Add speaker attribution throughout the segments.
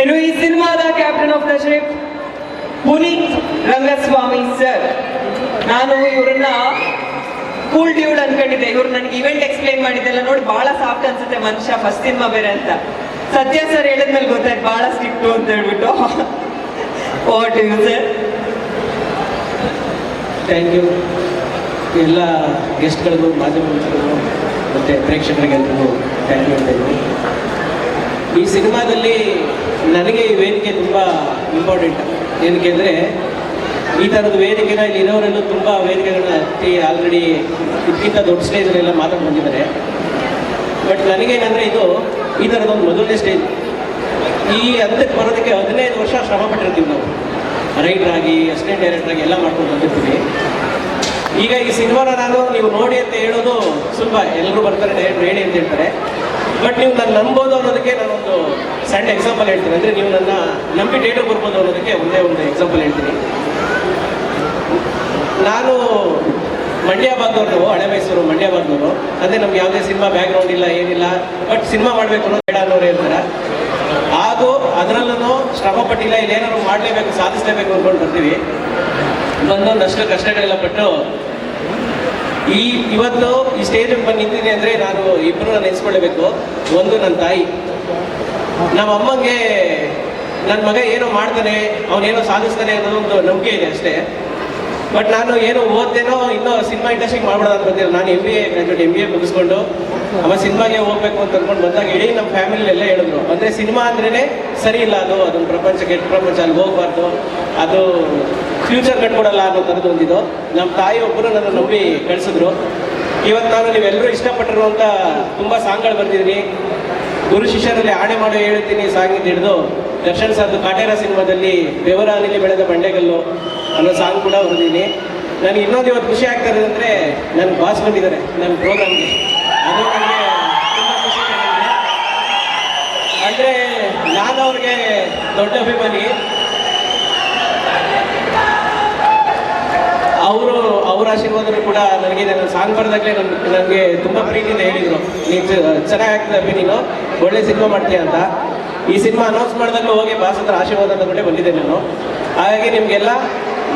Speaker 1: ಇನ್ನು ಈ ಸಿನಿಮಾದ captain of the ship Puneeth Rangaswamy sir ನಾನು ಇವ್ರನ್ನ ಕೂಲ್ ಡ್ಯೂಡ್ ಅನ್ಕೊಂಡಿದ್ದೆ. ಇವ್ರು ನನಗೆ ಇವೆಂಟ್ ಎಕ್ಸ್ಪ್ಲೈನ್ ಮಾಡಿದ್ದೆಲ್ಲ ನೋಡಿ ಬಹಳ ಸಾಫ್ಟ್ ಅನ್ಸುತ್ತೆ. ಮನುಷ್ಯ ಫಸ್ಟ್ ಸಿನಿಮಾ ಬೇರೆ ಅಂತ. ಸತ್ಯ ಸರ್ ಹೇಳಿದ್ಮೇಲೆ ಗೊತ್ತಾಯ್ತು ಬಹಳ ಸ್ಟ್ರಿಕ್ಟು ಅಂತ ಹೇಳ್ಬಿಟ್ಟು. What you sir
Speaker 2: thank you ಎಲ್ಲ ಗೆಸ್ಟ್ಗಳಿಗೂ ಮಾಧ್ಯಮ ಮತ್ತೆ ಪ್ರೇಕ್ಷಕರಿಗೆಲ್ರಿಗೂ ಥ್ಯಾಂಕ್ ಯು ಅಂತ ಈ ಸಿನಿಮಾದಲ್ಲಿ ನನಗೆ ಈ ವೇದಿಕೆ ತುಂಬ ಇಂಪಾರ್ಟೆಂಟ್ ಏನಕ್ಕೆ ಅಂದರೆ ಈ ಥರದ ವೇದಿಕೆನ ಇಲ್ಲಿ ಇರೋರೆಲ್ಲೂ ತುಂಬ ವೇದಿಕೆಗಳನ್ನ ಹತ್ತಿ ಆಲ್ರೆಡಿ ಇದಕ್ಕಿಂತ ದೊಡ್ಡ ಸ್ಟೇಜಲ್ಲೆಲ್ಲ ಮಾತಾಡಿ ಬಂದಿದ್ದಾರೆ. ಬಟ್ ನನಗೇನಂದರೆ ಇದು ಈ ಥರದೊಂದು ಮೊದಲನೇ ಸ್ಟೇಜ್ ಈ ಹಂತಕ್ಕೆ ಬರೋದಕ್ಕೆ ಹದಿನೈದು ವರ್ಷ ಶ್ರಮ ಪಟ್ಟಿರ್ತೀವಿ ನಾವು. ಆಗಿ ಅಸಿಸ್ಟೆಂಟ್ ಡೈರೆಕ್ಟರ್ ಆಗಿ ಎಲ್ಲ ಮಾಡ್ಕೊಂಡು ಬಂದಿರ್ತೀವಿ. ಈಗ ಈ ಸಿನಿಮಾನ ನಾನು ನೀವು ನೋಡಿ ಅಂತ ಹೇಳೋದು ಸ್ವಲ್ಪ ಎಲ್ಲರೂ ಬರ್ತಾರೆ ಡೈರೆಕ್ಟ್ ಹೇಳಿ ಅಂತ ಹೇಳ್ತಾರೆ. ಬಟ್ ನೀವು ನಾನು ನಂಬೋದು ಅನ್ನೋದಕ್ಕೆ ನಾನೊಂದು ಸಣ್ಣ ಎಕ್ಸಾಂಪಲ್ ಹೇಳ್ತೀನಿ. ಅಂದರೆ ನೀವು ನನ್ನ ನಂಬಿ ಡೇಟರ್ ಬರ್ಬೋದು ಅನ್ನೋದಕ್ಕೆ ಒಂದೇ ಒಂದು ಎಕ್ಸಾಂಪಲ್ ಹೇಳ್ತೀನಿ. ನಾನು ಮಂಡ್ಯ ಭಾಗದವ್ರು ಹಳೆ ಮೈಸೂರು ಮಂಡ್ಯ ಭಾಗದವರು ಅದೇ ನಮ್ಗೆ ಯಾವುದೇ ಸಿನಿಮಾ ಬ್ಯಾಕ್ಗ್ರೌಂಡ್ ಇಲ್ಲ, ಏನಿಲ್ಲ. ಬಟ್ ಸಿನಿಮಾ ಮಾಡಬೇಕು ಅನ್ನೋ ಬೇಡ ಅನ್ನೋರು ಹೇಳ್ತಾರೆ. ಹಾಗೂ ಅದರಲ್ಲೂ ಶ್ರಮ ಪಟ್ಟಿಲ್ಲ, ಇಲ್ಲೇನಾದ್ರು ಮಾಡಲೇಬೇಕು, ಸಾಧಿಸಲೇಬೇಕು ಅಂದ್ಕೊಂಡು ಬರ್ತೀವಿ. ಒಂದೊಂದಷ್ಟು ಕಷ್ಟಗಳೆಲ್ಲ ಪಟ್ಟು ಈ ಇವತ್ತು ಈ ಸ್ಟೇಜಿಗೆ ಬಂದು ನಿಂತಿದ್ದೀನಿ ಅಂದರೆ ನಾನು ಇಬ್ಬರು ನೆನೆಸ್ಕೊಳ್ಬೇಕು. ಒಂದು ನನ್ನ ತಾಯಿ. ನಮ್ಮ ಅಮ್ಮಂಗೆ ನನ್ನ ಮಗ ಏನೋ ಮಾಡ್ತಾನೆ ಅವನೇನೋ ಸಾಧಿಸ್ತಾನೆ ಒಂದು ನಂಬಿಕೆ ಇದೆ ಅಷ್ಟೇ. ಬಟ್ ನಾನು ಏನು ಓದ್ತೇನೋ ಇನ್ನೂ ಸಿನಿಮಾ ಇಂಡಸ್ಟ್ರಿಗೆ ಅಂತ ಬಂದಿಲ್ಲ ನಾನು M B A graduate M B A ಮುಗಿಸ್ಕೊಂಡು ಅವ ಸಿನಿಮಾಗೆ ಹೋಗ್ಬೇಕು ಅಂತ ಅಂದ್ಕೊಂಡು ಬಂದಾಗ ಇಡೀ ನಮ್ಮ ಫ್ಯಾಮಿಲಿ ಎಲ್ಲ ಹೇಳಿದ್ರು. ಅಂದರೆ ಸಿನಿಮಾ ಅಂದ್ರೇ ಸರಿ ಇಲ್ಲ ಅದು, ಅದೊಂದು ಪ್ರಪಂಚ ಪ್ರಪಂಚ ಅಲ್ಲಿ ಹೋಗ್ಬಾರ್ದು. ಅದು ಫ್ಯೂಚರ್ ಕಟ್ಕೊಡಲ್ಲ ಅನ್ನೋ ಥರದ್ದು ಒಂದಿದು. ನಮ್ಮ ತಾಯಿ ಒಬ್ಬರು ನನ್ನ ನಂಬಿ ಕಳಿಸಿದ್ರು. ಇವತ್ತು ನಾನು ನೀವೆಲ್ಲರೂ ಇಷ್ಟಪಟ್ಟಿರುವಂಥ ತುಂಬ ಸಾಂಗ್ಗಳು ಬರ್ತಿದ್ದೀನಿ ಗುರು ಶಿಷ್ಯರಲ್ಲಿ ಆಣೆ ಮಾಡೋ ಹೇಳ್ತೀನಿ ಸಾಂಗಿಂದ ಹಿಡಿದು ದರ್ಶನ್ ಸರ್ದು ಕಾಟೇರ ಸಿನಿಮಾದಲ್ಲಿ ಬೆವರಾಲಿಲಿ ಬೆಳೆದ ಬಂಡೆಗಲ್ಲು ಅನ್ನೋ ಸಾಂಗ್ ಕೂಡ ಹೊರದೀನಿ ನನಗೆ ಇನ್ನೊಂದು ಇವತ್ತು ಖುಷಿ ಆಗ್ತಾ ಇದೆ ಅಂದರೆ ನನ್ನ ಬಾಸ್ ಬಂದಿದ್ದಾರೆ ನನ್ನ ಪ್ರೋಗ್ರಾಮ್ಗೆ ಅದು ನನಗೆ ತುಂಬ ಖುಷಿ. ಅಂದರೆ ನಾನು ಅವ್ರಿಗೆ ದೊಡ್ಡ ಅಭಿಮಾನಿ. ಅವರು ಅವ್ರ ಆಶೀರ್ವಾದನೂ ಕೂಡ ನನಗೆ ನನ್ನ ಸಾಂಗ್ ಬರ್ದಾಗಲೇ ನನ್ ನನಗೆ ತುಂಬ ಪ್ರೀತಿಯಿಂದ ಹೇಳಿದರು. ನೀನು ಚೆನ್ನಾಗಿ ಆಗ್ತದೆ ನೀನು, ಒಳ್ಳೆ ಸಿನಿಮಾ ಮಾಡ್ತೀಯ ಅಂತ. ಈ ಸಿನಿಮಾ ಅನೌನ್ಸ್ ಮಾಡಿದಾಗಲೂ ಹೋಗಿ ಬಾಸ್ ಹತ್ರ ಆಶೀರ್ವಾದ ತಗೊಂಡೆ ಬಂದಿದ್ದೆ ನಾನು. ಹಾಗಾಗಿ ನಿಮಗೆಲ್ಲ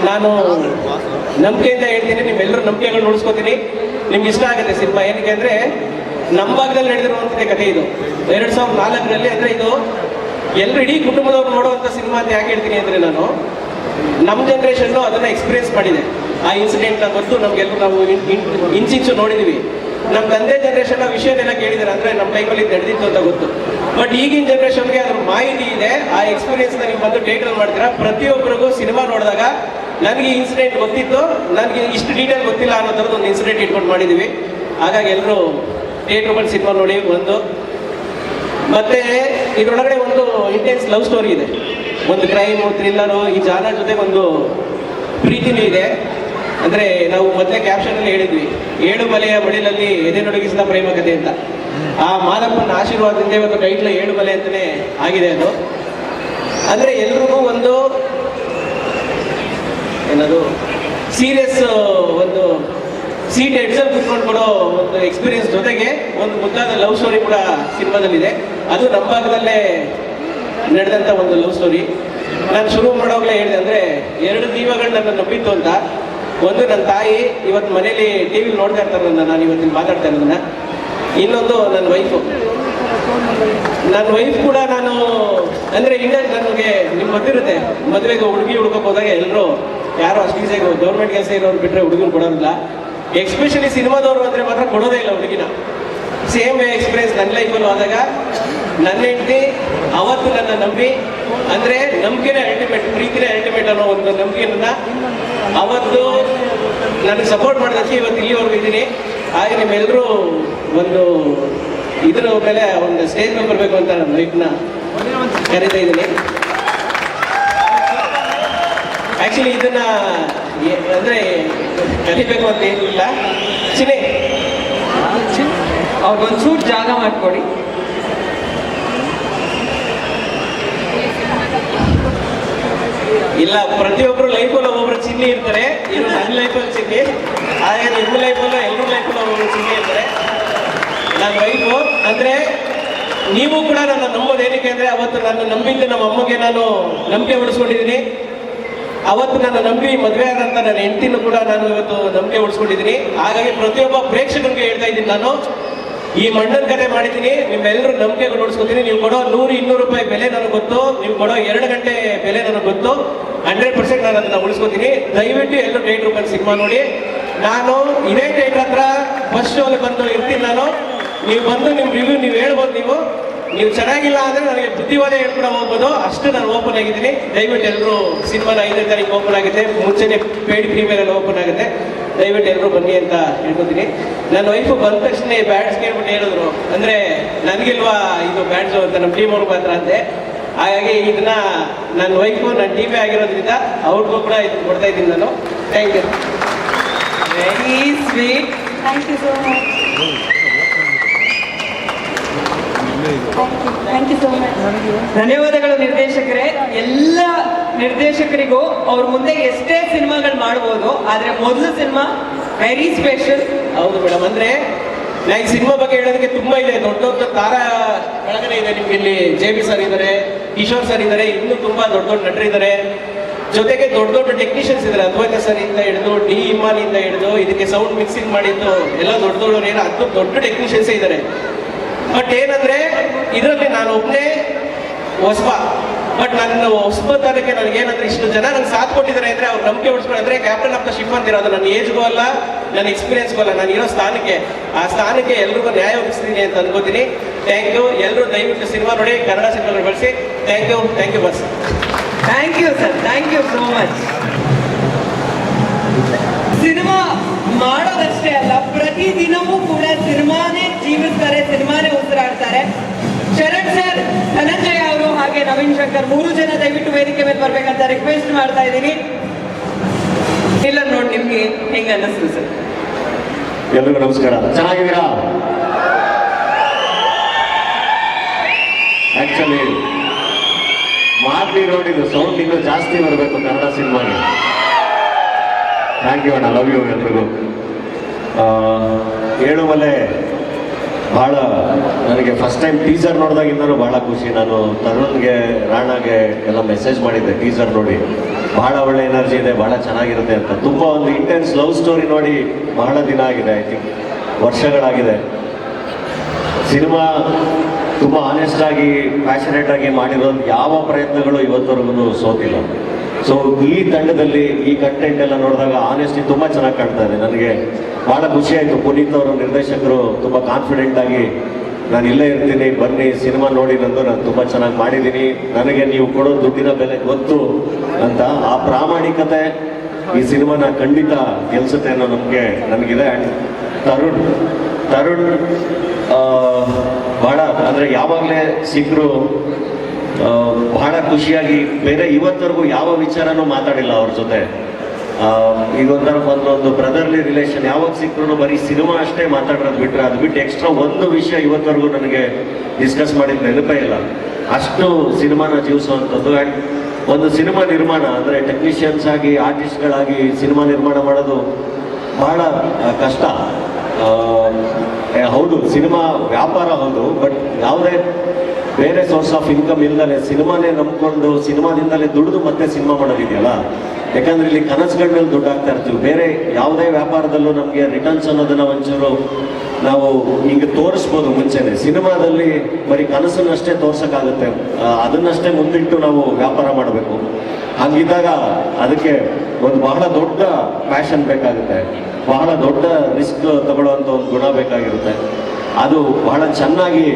Speaker 2: ನಾನು ನಂಬಿಕೆಯಿಂದ ಹೇಳ್ತೀನಿ, ನಿಮ್ಮೆಲ್ಲರೂ ನಂಬಿಕೆಗಳನ್ನ ಉಳಿಸ್ಕೊತೀನಿ. ನಿಮ್ಗೆ ಇಷ್ಟ ಆಗುತ್ತೆ ಸಿನಿಮಾ ಏನಕ್ಕೆ ಅಂದರೆ, ನಮ್ಮ ಭಾಗದಲ್ಲಿ ನಡೆದಿರುವಂಥದ್ದೇ ಕಥೆ ಇದು. ಎರಡು ಸಾವಿರದ ನಾಲ್ಕರಲ್ಲಿ ಅಂದರೆ ಇದು ಎಲ್ಲರೂ ಇಡೀ ಕುಟುಂಬದವ್ರು ನೋಡುವಂಥ ಸಿನಿಮಾ ಅಂತ ಯಾಕೆ ಹೇಳ್ತೀನಿ ಅಂದರೆ ನಾನು, ನಮ್ಮ ಜನ್ರೇಷನ್ನು ಅದನ್ನು ಎಕ್ಸ್ಪೀರಿಯನ್ಸ್ ಮಾಡಿದೆ. ಆ ಇನ್ಸಿಡೆಂಟ್ನ ಗೊತ್ತು ನಮ್ಗೆಲ್ಲರೂ ನಾವು ಇಂಚಿಂಚು ನೋಡಿದೀವಿ. ನಮ್ಮ ತಂದೆ ಜನ್ರೇಷನ್ ವಿಷಯನೆಲ್ಲ ಕೇಳಿದಾರೆ, ಅಂದ್ರೆ ನಮ್ಮ ಲೈಫಲ್ಲಿ ನಡೆದಿತ್ತು ಅಂತ ಗೊತ್ತು. ಬಟ್ ಈಗಿನ ಜನ್ರೇಷನ್ಗೆ ಅದ್ರ ಮಾಹಿತಿ ಇದೆ, ಆ ಎಕ್ಸ್ಪೀರಿಯನ್ಸ್ ನೀವು ಬಂದು ಥಿಯೇಟರ್ ಮಾಡ್ತೀರಾ. ಪ್ರತಿಯೊಬ್ಬರಿಗೂ ಸಿನಿಮಾ ನೋಡಿದಾಗ ನನಗೆ ಇನ್ಸಿಡೆಂಟ್ ಗೊತ್ತಿತ್ತು, ನನಗೆ ಇಷ್ಟು ಡೀಟೇಲ್ ಗೊತ್ತಿಲ್ಲ ಅನ್ನೋ ಥರದ್ದು ಒಂದು ಇನ್ಸಿಡೆಂಟ್ ಇಟ್ಕೊಂಡು ಮಾಡಿದ್ದೀವಿ ಹಾಗಾಗಿ ಎಲ್ಲರೂ ಥಿಯೇಟರ್ ಬಂದು ಸಿನಿಮಾ ನೋಡಿ ಬಂದು. ಮತ್ತೆ ಇದರೊಳಗಡೆ ಒಂದು ಇಂಟೆನ್ಸ್ ಲವ್ ಸ್ಟೋರಿ ಇದೆ. ಒಂದು ಕ್ರೈಮು ಥ್ರಿಲ್ಲರು ಈ ಜಾನ ಜೊತೆ ಒಂದು ಪ್ರೀತಿನೂ ಇದೆ. ಅಂದ್ರೆ ನಾವು ಮೊದಲೇ ಕ್ಯಾಪ್ಷನ್ ಅಲ್ಲಿ ಹೇಳಿದ್ವಿ, ಏಳು ಮಲೆಯ ಮಡಿಲಲ್ಲಿ ಎದೆ ನಡುಗಿಸಿದ ಪ್ರೇಮ ಕಥೆ ಅಂತ. ಆ ಮಾದಪ್ಪನ ಆಶೀರ್ವಾದದಿಂದ ಇವತ್ತು ಟೈಟ್ಲ್ ಏಳು ಮಲೆ ಅಂತಾನೆ ಆಗಿದೆ ಅದು. ಅಂದ್ರೆ ಎಲ್ರಿಗೂ ಒಂದು ಏನದು ಸೀರಿಯಸ್ ಒಂದು ಸೀಟ್ ಎಡ್ಸಲ್ ಕುತ್ಕೊಂಡು ಕೊಡೋ ಒಂದು ಎಕ್ಸ್ಪೀರಿಯನ್ಸ್ ಜೊತೆಗೆ ಒಂದು ಮುದ್ದಾದ ಲವ್ ಸ್ಟೋರಿ ಕೂಡ ಸಿನಿಮಾದಲ್ಲಿದೆ. ಅದು ನಮ್ಮ ಭಾಗದಲ್ಲೇ ನಡೆದಂಥ ಒಂದು ಲವ್ ಸ್ಟೋರಿ ನಾನು ಶುರು ಮಾಡೋವಾಗಲೇ ಹೇಳಿದೆ ಅಂದರೆ, ಎರಡು ದೀಪಗಳು ನನ್ನ ನಂಬಿತ್ತು ಅಂತ. ಒಂದು ನನ್ನ ತಾಯಿ ಇವತ್ತು ಮನೇಲಿ ಟಿ ವಿ ನೋಡ್ತಾ ಇರ್ತಾರೆ ನನ್ನ, ನಾನು ಇವತ್ತಿನ ಮಾತಾಡ್ತಾ ಇರೋದನ್ನ. ಇನ್ನೊಂದು ನನ್ನ ವೈಫು ನನ್ನ ವೈಫ್ ಕೂಡ ನಾನು, ಅಂದ್ರೆ ಈಗ ನನಗೆ ನಿಮ್ಮ ಗೊತ್ತಿರುತ್ತೆ ಮದುವೆಗೆ ಹುಡುಗಿ ಹುಡ್ಕೋಕ್ ಹೋದಾಗ ಎಲ್ಲರೂ ಯಾರು ಅಷ್ಟು ಗೌರ್ಮೆಂಟ್ ಕೆಲಸ ಇರೋರು ಬಿಟ್ಟರೆ ಹುಡುಗರು ಕೊಡೋದಿಲ್ಲ. ಎಕ್ಸ್ಪೆಷಲಿ ಸಿನಿಮಾದವರು ಅಂದ್ರೆ ಮಾತ್ರ ಕೊಡೋದೇ ಇಲ್ಲ ಹುಡುಗಿನ. ಸೇಮ್ ಎಕ್ಸ್ಪೀರಿಯನ್ಸ್ ನನ್ನ ಲೈಫಲ್ಲಿ ಹೋದಾಗ ನನ್ನ ಹೆಂಡತಿ ಅವತ್ತು ನನ್ನ ನಂಬಿ, ಅಂದ್ರೆ ನಂಬಿಕೆನೇ ಅಲ್ಟಿಮೇಟ್ ಪ್ರೀತಿನೇ ಅಲ್ಟಿಮೇಟ್ ಅನ್ನೋ ಒಂದು ನಂಬಿಕೆಯನ್ನ ಅವತ್ತು ನನಗೆ ಸಪೋರ್ಟ್ ಮಾಡಿದಕ್ಕೆ ಇವತ್ತು ಇಲ್ಲಿವರೆಗೂ ಇದ್ದೀನಿ. ಹಾಗೆ ನಿಮ್ಮೆಲ್ಲರೂ ಒಂದು ಇದ್ರ ಮೇಲೆ ಒಂದು ಸ್ಟೇಜ್ ಮೇಲೆ ಬರಬೇಕು ಅಂತ ನನ್ನ ಲೈಫ್ನ ಕರೀತಾ ಇದ್ದೀನಿ. ಆಕ್ಚುಲಿ ಇದನ್ನ ಅಂದ್ರೆ ಕಲಿಬೇಕು ಅಂತ ಏನಿಲ್ಲ. ಅವನ್
Speaker 1: ಸೂಟ್ ಜಾಗ ಮಾಡ್ಕೊಡಿ.
Speaker 2: ಇಲ್ಲ ಪ್ರತಿಯೊಬ್ಬರು ಲೈಫಲ್ಲಿ ಒಬ್ಬೊಬ್ರು ಚಿನ್ನಿ ಇರ್ತಾರೆ ಇದು ನನ್ನ ಲೈಫಲ್ಲಿ ಚಿನ್ನಿ. ಹಾಗೆ ನಿಮ್ಮ ಲೈಫಲ್ಲೂ ಎಲ್ಲರ ಲೈಫಲ್ಲೂ ಒಬ್ಬೊಬ್ರು ಚಿನ್ನಿ ಇರ್ತಾರೆ. ನನ್ನ ವೈಫು ಅಂದ್ರೆ ನೀವು ಕೂಡ ನನ್ನ ನಂಬೋದು ಏನಕ್ಕೆ ಅಂದ್ರೆ ಅವತ್ತು ನನ್ನ ನಂಬಿದ್ದು ನಮ್ಮ ಅಮ್ಮಗೆ ನಾನು ನಂಬಿಕೆ ಉಳಿಸ್ಕೊಂಡಿದ್ದೀನಿ. ಅವತ್ತು ನನ್ನ ನಂಬಿ ಮದುವೆ ಆದಂತ ನನ್ನ ಹೆಂಡತಿನೂ ಕೂಡ ನಾನು ಇವತ್ತು ನಂಬಿಕೆ ಉಳಿಸ್ಕೊಂಡಿದ್ದೀನಿ. ಹಾಗಾಗಿ ಪ್ರತಿಯೊಬ್ಬ ಪ್ರೇಕ್ಷಕರಿಗೆ ಹೇಳ್ತಾ ಇದ್ದೀನಿ ನಾನು ಈ ಮಣ್ಣನ್ ಕತೆ ಮಾಡಿದ್ದೀನಿ ನಿಮ್ಮೆಲ್ಲರೂ ನಂಬಿಕೆ ನೋಡಿಸ್ಕೊತೀನಿ ನೀವು ಕೊಡೋ ನೂರು, ಇನ್ನೂರು ರೂಪಾಯಿ ಬೆಲೆ ನನಗೆ ಗೊತ್ತು. ನೀವು ಕೊಡೋ ಎರಡು ಗಂಟೆ ಬೆಲೆ ನನಗೆ ಗೊತ್ತು. ಹಂಡ್ರೆಡ್ ಪರ್ಸೆಂಟ್ ನಾನು ಅದನ್ನ ಉಳಿಸ್ಕೊತೀನಿ. ದಯವಿಟ್ಟು ಎಲ್ಲರೂ ಥಿಯೇಟ್ರ್ ರೂಪಾಯಿ ಸಿನಿಮಾ ನೋಡಿ. ನಾನು ಇದೇ ಡೇಟ್ ಹತ್ರ ಫಸ್ಟ್ ಶೋಲ್ಲಿ ಬಂದು ಇರ್ತೀನಿ ನಾನು. ನೀವು ಬಂದು ನಿಮ್ಮ ರಿವ್ಯೂ ನೀವು ಹೇಳ್ಬೋದು ನೀವು. ನೀವು ಚೆನ್ನಾಗಿಲ್ಲ ಅಂದರೆ ನನಗೆ ಬುದ್ಧಿವಾದ ಹೇಳ್ಕೊಂಡು ಹೋಗ್ಬೋದು. ಅಷ್ಟು ನಾನು ಓಪನ್ ಆಗಿದ್ದೀನಿ. ದಯವಿಟ್ಟು ಎಲ್ಲರೂ ಸಿನಿಮಾನ ಐದನೇ ತಾರೀಕು ಓಪನ್ ಆಗುತ್ತೆ. ಮುಂಚೆನೆ ಪೇಡ್ ಪ್ರೀಮಿಯರ್ ಓಪನ್ ಆಗುತ್ತೆ. ದಯವಿಟ್ಟು ಎಲ್ಲರೂ ಬನ್ನಿ ಅಂತ ಹೇಳ್ಕೊತೀನಿ. ನನ್ನ ವೈಫು ಬಂದ ತಕ್ಷಣ ಬ್ಯಾಟ್ಸ್ ಕೇಳ್ಬಿಟ್ಟು ಹೇಳಿದ್ರು ಅಂದ್ರೆ ನನಗಿಲ್ವಾ ಇದು ಬ್ಯಾಟ್ಸು ಅಂತ ನಮ್ಮ ಟೀಮ್ ಅವ್ರಿಗೆ ಮಾತ್ರ ಅಂತೆ ಹಾಗಾಗಿ ಇದನ್ನ ನನ್ನ ವೈಫು ನನ್ನ ಟೀಮೇ ಆಗಿರೋದ್ರಿಂದ ಅವ್ರಿಗೂ ಕೂಡ ಇದು ಕೊಡ್ತಾ ಇದ್ದೀನಿ ನಾನು. Thank you
Speaker 1: very sweet
Speaker 3: thank you so much Thank you. So much.
Speaker 1: ಧನ್ಯವಾದಗಳು ನಿರ್ದೇಶಕರೇ. ಎಲ್ಲ ನಿರ್ದೇಶಕರಿಗೂ ಅವ್ರ ಮುಂದೆ ಎಷ್ಟೇ ಸಿನಿಮಾಗಳು ಮಾಡ್ಬೋದು, ಆದ್ರೆ ಮೊದಲು ಸಿನಿಮಾ ವೆರಿ ಸ್ಪೆಷಲ್
Speaker 2: ಹೌದು ಮೇಡಮ್ ಅಂದ್ರೆ ನಾ ಈ ಸಿನಿಮಾ ಬಗ್ಗೆ ಹೇಳೋದಕ್ಕೆ ತುಂಬಾ ಇದೆ. ದೊಡ್ಡ ದೊಡ್ಡ ತಾರ ಕೆಳಗಡೆ ಇದೆ ನಿಮ್ಗೆ ಇಲ್ಲಿ ಜೆ ಬಿ ಸರ್ ಇದ್ದಾರೆ ಕಿಶೋರ್ ಸರ್ ಇದ್ದಾರೆ ಇನ್ನೂ ತುಂಬಾ ದೊಡ್ಡ ದೊಡ್ಡ ನಟರಿದ್ದಾರೆ ಜೊತೆಗೆ ದೊಡ್ಡ ದೊಡ್ಡ ಟೆಕ್ನಿಷಿಯನ್ಸ್ ಇದ್ದಾರೆ ಅದ್ವೈತ ಸರ್ ಇಂದ ಹಿಡಿದು, ಡಿ ಇಮಾನಿಂದ ಹಿಡಿದು, ಇದಕ್ಕೆ ಸೌಂಡ್ ಮಿಕ್ಸಿಂಗ್ ಮಾಡಿದ್ದು, ಎಲ್ಲ ದೊಡ್ಡ ದೊಡ್ಡವ್ರು ಏನೋ ಅದು ದೊಡ್ಡ ಟೆಕ್ನಿಷಿಯನ್ಸ್ ಇದ್ದಾರೆ ಬಟ್ ಏನಂದ್ರೆ, ಇದರಲ್ಲಿ ನಾನು ಒಬ್ಬನೇ ಹೊಸಬ. ಬಟ್ ನನ್ನ ಹೊಸಬತನಕ್ಕೆ ನನಗೆ ಏನಂದ್ರೆ ಇಷ್ಟು ಜನ ನಂಗೆ ಸಾಥ್ ಕೊಟ್ಟಿದ್ದಾರೆ ಅಂದ್ರೆ ಅವ್ರು ನಂಬಿಕೆ ಉಳಿಸ್ಕೊಂಡ್ರೆ ಕ್ಯಾಪ್ಟನ್ ಆಫ್ ದ ಶಿಪ್ ಅಂತಿರೋದು ನನ್ನ ಏಜ್ಗೂ ಅಲ್ಲ, ನನ್ನ ಎಕ್ಸ್ಪೀರಿಯನ್ಸ್ಗೂ ಅಲ್ಲ. ನಾನು ಇರೋ ಸ್ಥಾನಕ್ಕೆ, ಆ ಸ್ಥಾನಕ್ಕೆ ಎಲ್ರಿಗೂ ನ್ಯಾಯ ಒಪ್ಪಿಸ್ತೀನಿ ಅಂತ ಅನ್ಕೋತೀನಿ. ಥ್ಯಾಂಕ್ ಯು ಎಲ್ಲರೂ ದಯವಿಟ್ಟು ಸಿನಿಮಾ ನೋಡಿ, ಕನ್ನಡ ಸಿನಿಮಾಗಳು ಬಳಸಿ. Thank you thank you bus
Speaker 1: thank you sir thank you so much cinema ಮಾಡೋದಷ್ಟೇ ಅಲ್ಲ, ಪ್ರತಿದಿನವೂ ಕೂಡ ಸಿನಿಮಾನೇ ಜೀವಿಸ್ತಾರೆ ಸಿನಿಮಾನೇ ಉಸಿರಾಡ್ತಾರೆ. ಶರಣ್ ಸರ್ ಧನಂಜಯ ನವೀನ್ ಶಂಕರ್ ಮೂರು ಜನ ದಯವಿಟ್ಟು ವೇದಿಕೆ ಮೇಲೆ ಬರ್ಬೇಕಂತ ರಿಕ್ವೆಸ್ಟ್ ಮಾಡ್ತಾ ಇದ್ದೀನಿ. ಇಲ್ಲ ನೋಡಿ ನಿಮ್ಗೆ ಹೆಂಗ ಅನ್ನಿಸ್ತು ಸರ್?
Speaker 4: ಎಲ್ರಿಗೂ ನಮಸ್ಕಾರ. ಚೆನ್ನಾಗಿದ್ದೀರಾ? ಆಕ್ಚುಲಿ ಮಾರ್ಲಿ ಇದು ಸೌಂಡ್ ಇನ್ನೂ ಜಾಸ್ತಿ ಬರಬೇಕು ಕನ್ನಡ ಸಿನಿಮಾಗೆ. ಥ್ಯಾಂಕ್ ಯು ಅಣ್ಣ. ಲವ್ ಯು ಎಲ್ರಿಗೂ. ಮಲೆ ಭಾಳ ನನಗೆ ಫಸ್ಟ್ ಟೈಮ್ ಟೀಸರ್ ನೋಡಿದಾಗಿಂದನೂ ಭಾಳ ಖುಷಿ. ನಾನು ತರುಣ್ಗೆ, ರಾಣಾಗೆ ಎಲ್ಲ ಮೆಸೇಜ್ ಮಾಡಿದ್ದೆ ಟೀಸರ್ ನೋಡಿ. ಬಹಳ ಒಳ್ಳೆ ಎನರ್ಜಿ ಇದೆ, ಬಹಳ ಚೆನ್ನಾಗಿರುತ್ತೆ ಅಂತ. ತುಂಬ ಒಂದು ಇಂಟೆನ್ಸ್ ಲವ್ ಸ್ಟೋರಿ ನೋಡಿ ಬಹಳ ದಿನ ಆಗಿದೆ ಐ ಥಿಂಕ್ ವರ್ಷಗಳಾಗಿದೆ. ಸಿನಿಮಾ ತುಂಬ ಆನೆಸ್ಟ್ ಆಗಿ ಪ್ಯಾಷನೇಟ್ ಆಗಿ ಮಾಡಿರೋ ಯಾವ ಪ್ರಯತ್ನಗಳು ಇವತ್ತವರೆಗೂ ಸೋತಿಲ್ಲ. ಸೊ ಈ ತಂಡದಲ್ಲಿ ಈ ಕಂಟೆಂಟ್ ಎಲ್ಲ ನೋಡಿದಾಗ ಆನೆಸ್ಟಿ ತುಂಬ ಚೆನ್ನಾಗಿ ಕಾಣ್ತಾ ಇದೆ. ನನಗೆ ಬಹಳ ಖುಷಿ ಆಯಿತು. ಪುನೀತ್ ಅವರು ನಿರ್ದೇಶಕರು ತುಂಬ ಕಾನ್ಫಿಡೆಂಟ್ ಆಗಿ ನಾನು ಇಲ್ಲೇ ಇರ್ತೀನಿ, ಬನ್ನಿ, ಸಿನಿಮಾ ನೋಡಿ ನಂದು, ನಾನು ತುಂಬ ಚೆನ್ನಾಗಿ ಮಾಡಿದ್ದೀನಿ ನನಗೆ ನೀವು ಕೊಡೋ ದುಡ್ಡಿನ ಬೆಲೆ ಗೊತ್ತು ಅಂತ ಆ ಪ್ರಾಮಾಣಿಕತೆ ಈ ಸಿನಿಮಾನ ಖಂಡಿತ ಗೆಲ್ಸುತ್ತೆ ಅನ್ನೋ ನಮಗೆ ನನಗಿದೆ. ಆ್ಯಂಡ್ ತರುಣ್ ತರುಣ್ ಭಾಳ ಅಂದರೆ ಯಾವಾಗಲೇ ಸಿಕ್ಕರು ಬಹಳ ಖುಷಿಯಾಗಿ, ಬೇರೆ ಇವತ್ತರೆಗೂ ಯಾವ ವಿಚಾರನೂ ಮಾತಾಡಿಲ್ಲ ಅವ್ರ ಜೊತೆ. ಈಗ ಒಂಥರ ಒಂದೊಂದು ಬ್ರದರ್ಲಿ ರಿಲೇಷನ್ ಯಾವಾಗ ಸಿಕ್ಕರು ಬರೀ ಸಿನಿಮಾ ಅಷ್ಟೇ ಮಾತಾಡೋದು ಬಿಟ್ರೆ ಅದು ಬಿಟ್ಟು ಎಕ್ಸ್ಟ್ರಾ ಒಂದು ವಿಷಯ ಇವತ್ತವರೆಗೂ ನನಗೆ ಡಿಸ್ಕಸ್ ಮಾಡಿದ ನೆನಪೇ ಇಲ್ಲ. ಅಷ್ಟು ಸಿನಿಮಾನ ಜೀವಿಸುವಂಥದ್ದು. ಆ್ಯಂಡ್ ಒಂದು ಸಿನಿಮಾ ನಿರ್ಮಾಣ, ಅಂದರೆ ಟೆಕ್ನಿಷಿಯನ್ಸ್ ಆಗಿ ಆರ್ಟಿಸ್ಟ್ಗಳಾಗಿ ಸಿನಿಮಾ ನಿರ್ಮಾಣ ಮಾಡೋದು ಬಹಳ ಕಷ್ಟ. ಹೌದು, ಸಿನಿಮಾ ವ್ಯಾಪಾರ ಹೌದು ಬಟ್ ಯಾವುದೇ ಬೇರೆ ಸೋರ್ಸ್ ಆಫ್ ಇನ್ಕಮ್ ಇಲ್ದಲೆ ಸಿನಿಮಾನೇ ನಂಬ್ಕೊಂಡು ಸಿನಿಮಾದಿಂದಲೇ ದುಡಿದು ಮತ್ತೆ ಸಿನಿಮಾ ಮಾಡೋದಿದೆಯಲ್ಲ? ಯಾಕಂದ್ರೆ ಇಲ್ಲಿ ಕನಸುಗಳ ಮೇಲೆ ದುಡ್ಡು ಹಾಕ್ತಾ ಇರ್ತೀವಿ. ಬೇರೆ ಯಾವುದೇ ವ್ಯಾಪಾರದಲ್ಲೂ ನಮಗೆ ರಿಟರ್ನ್ಸ್ ಅನ್ನೋದನ್ನ ಒಂಚೂರು ನಾವು ಹಿಂಗೆ ತೋರಿಸ್ಬೋದು ಮುಂಚೆನೆ. ಸಿನಿಮಾದಲ್ಲಿ ಬರೀ ಕನಸನ್ನಷ್ಟೇ ತೋರ್ಸೋಕ್ಕಾಗುತ್ತೆ. ಅದನ್ನಷ್ಟೇ ಮುಂದಿಟ್ಟು ನಾವು ವ್ಯಾಪಾರ ಮಾಡಬೇಕು. ಹಂಗಿದ್ದಾಗ ಅದಕ್ಕೆ ಒಂದು ಬಹಳ ದೊಡ್ಡ ಪ್ಯಾಷನ್ ಬೇಕಾಗುತ್ತೆ. ಬಹಳ ದೊಡ್ಡ ರಿಸ್ಕ್ ತಗೊಳ್ಳುವಂಥ ಒಂದು ಗುಣ ಬೇಕಾಗಿರುತ್ತೆ. ಅದು ಬಹಳ ಚೆನ್ನಾಗಿ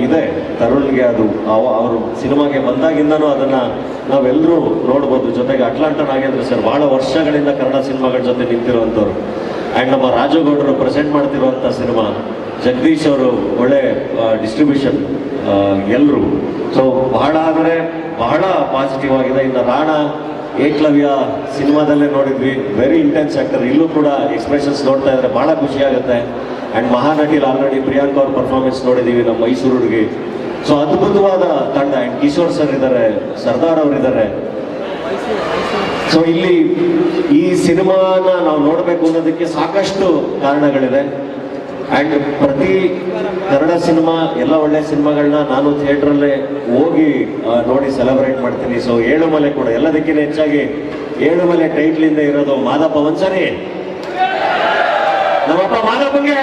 Speaker 4: ಇದೆ. ತರುಣ್ಗೆ ಅದು ಅವ- ಅವರು ಸಿನಿಮಾಗೆ ಬಂದಾಗಿಂದನೂ ಅದನ್ನ ನಾವೆಲ್ಲರೂ ನೋಡ್ಬೋದು. ಜೊತೆಗೆ ಅಟ್ಲಾಂಟ ನಾಗೇಂದ್ರ ಸರ್ ಬಹಳ ವರ್ಷಗಳಿಂದ ಕನ್ನಡ ಸಿನಿಮಾಗಳ ಜೊತೆ ನಿಂತಿರುವಂಥವ್ರು. ಆ್ಯಂಡ್ ನಮ್ಮ ರಾಜಗೌಡರು ಪ್ರೆಸೆಂಟ್ ಮಾಡ್ತಿರುವಂಥ ಸಿನಿಮಾ, ಜಗದೀಶ್ ಅವರು ಒಳ್ಳೆ ಡಿಸ್ಟ್ರಿಬ್ಯೂಷನ್ ಎಲ್ಲರೂ ಸೊ, ಬಹಳ ಅಂದರೆ ಬಹಳ ಪಾಸಿಟಿವ್ ಆಗಿದೆ. ಇನ್ನು ರಾಣಾ ಏಕಲವ್ಯ ಸಿನಿಮಾದಲ್ಲೇ ನೋಡಿದ್ವಿ. ವೆರಿ ಇಂಟೆನ್ಸ್ ಆಕ್ಟರ್ ಇಲ್ಲೂ ಕೂಡ ಎಕ್ಸ್ಪ್ರೆಷನ್ಸ್ ನೋಡ್ತಾ ಇದ್ರೆ ಬಹಳ ಖುಷಿ ಆಗುತ್ತೆ. ಆ್ಯಂಡ್ ಮಹಾನಟಿಲ್ ಆಲ್ರೆಡಿ ಪ್ರಿಯಾಂಕ ಅವ್ರ ಪರ್ಫಾರ್ಮೆನ್ಸ್ ನೋಡಿದ್ದೀವಿ ನಮ್ಮ ಮೈಸೂರು ಹುಡುಗಿ ಸೊ ಅದ್ಭುತವಾದ ತಂಡ. ಆ್ಯಂಡ್ ಕಿಶೋರ್ ಸರ್ ಇದ್ದಾರೆ ಸರ್ದಾರ್ ಅವರಿದ್ದಾರೆ ಸೊ ಇಲ್ಲಿ ಈ ಸಿನಿಮಾನ ನಾವು ನೋಡಬೇಕು ಅನ್ನೋದಕ್ಕೆ ಸಾಕಷ್ಟು ಕಾರಣಗಳಿದೆ. ಆ್ಯಂಡ್ ಪ್ರತಿ ಕನ್ನಡ ಸಿನಿಮಾ, ಎಲ್ಲ ಒಳ್ಳೆ ಸಿನಿಮಾಗಳನ್ನ ನಾನು ಥಿಯೇಟ್ರಲ್ಲೇ ಹೋಗಿ ನೋಡಿ ಸೆಲೆಬ್ರೇಟ್ ಮಾಡ್ತೀನಿ. ಸೊ ಏಳುಮಲೆ ಕೂಡ ಎಲ್ಲದಕ್ಕಿಂತ ಹೆಚ್ಚಾಗಿ ಏಳುಮಲೆ ಟೈಟ್ಲಿಂದ ಇರೋದು ಮಾದಪ್ಪ ಒಂದ್ಸರಿ. ನಮ್ಮಪ್ಪ ಮಾದಪ್ಪಂಗೆ.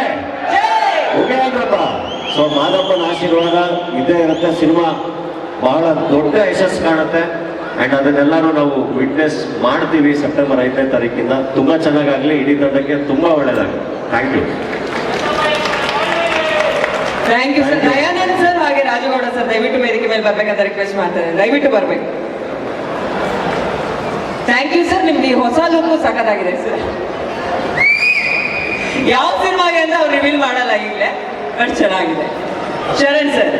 Speaker 4: ಹೋಗೇ ಅಲ್ರಪ್ಪ ಸೊ ಮಾದಪ್ಪನ ಆಶೀರ್ವಾದ ಇದ್ದೇ ಇರುತ್ತೆ ಸಿನಿಮಾ. ಬಹಳ ದೊಡ್ಡ ಯಶಸ್ಸು ಕಾಣುತ್ತೆ. ಅಂಡ್ ಅದನ್ನೆಲ್ಲರೂ ನಾವು ವಿಟ್ನೆಸ್ ಮಾಡ್ತೀವಿ ಸೆಪ್ಟೆಂಬರ್ ಐದನೇ ತಾರೀಕಿಂದ. ತುಂಬಾ ಚೆನ್ನಾಗಾಗ್ಲಿ ಇಡೀ ತಂಡಕ್ಕೆ ತುಂಬಾ ಒಳ್ಳೇದಾಗಲಿ. Thank you
Speaker 1: thank you sir Dayanand sir ಹಾಗೆ ರಾಜಗೌಡ ಸರ್ ದಯವಿಟ್ಟು ವೇದಿಕೆ ಮೇಲೆ ಬರ್ಬೇಕಂತ ರಿಕ್ವೆಸ್ಟ್ ಮಾಡ್ತಾರೆ. ದಯವಿಟ್ಟು ಬರ್ಬೇಕು. ಥ್ಯಾಂಕ್ ಯು ಸರ್ ನಿಮ್ದು ಈ ಹೊಸ ಲುಕ್ ಸಖತ್ತಾಗಿದೆ ಸರ್ ಯಾವ ಸಿನಿಮಾಗೆ ಅಂತ ಅವ್ರು ರಿವೀಲ್ ಮಾಡಲ್ಲ ಈಗಲೇ ಬಟ್ ಚೆನ್ನಾಗಿದೆ. ಶರಣ್ ಸರ್.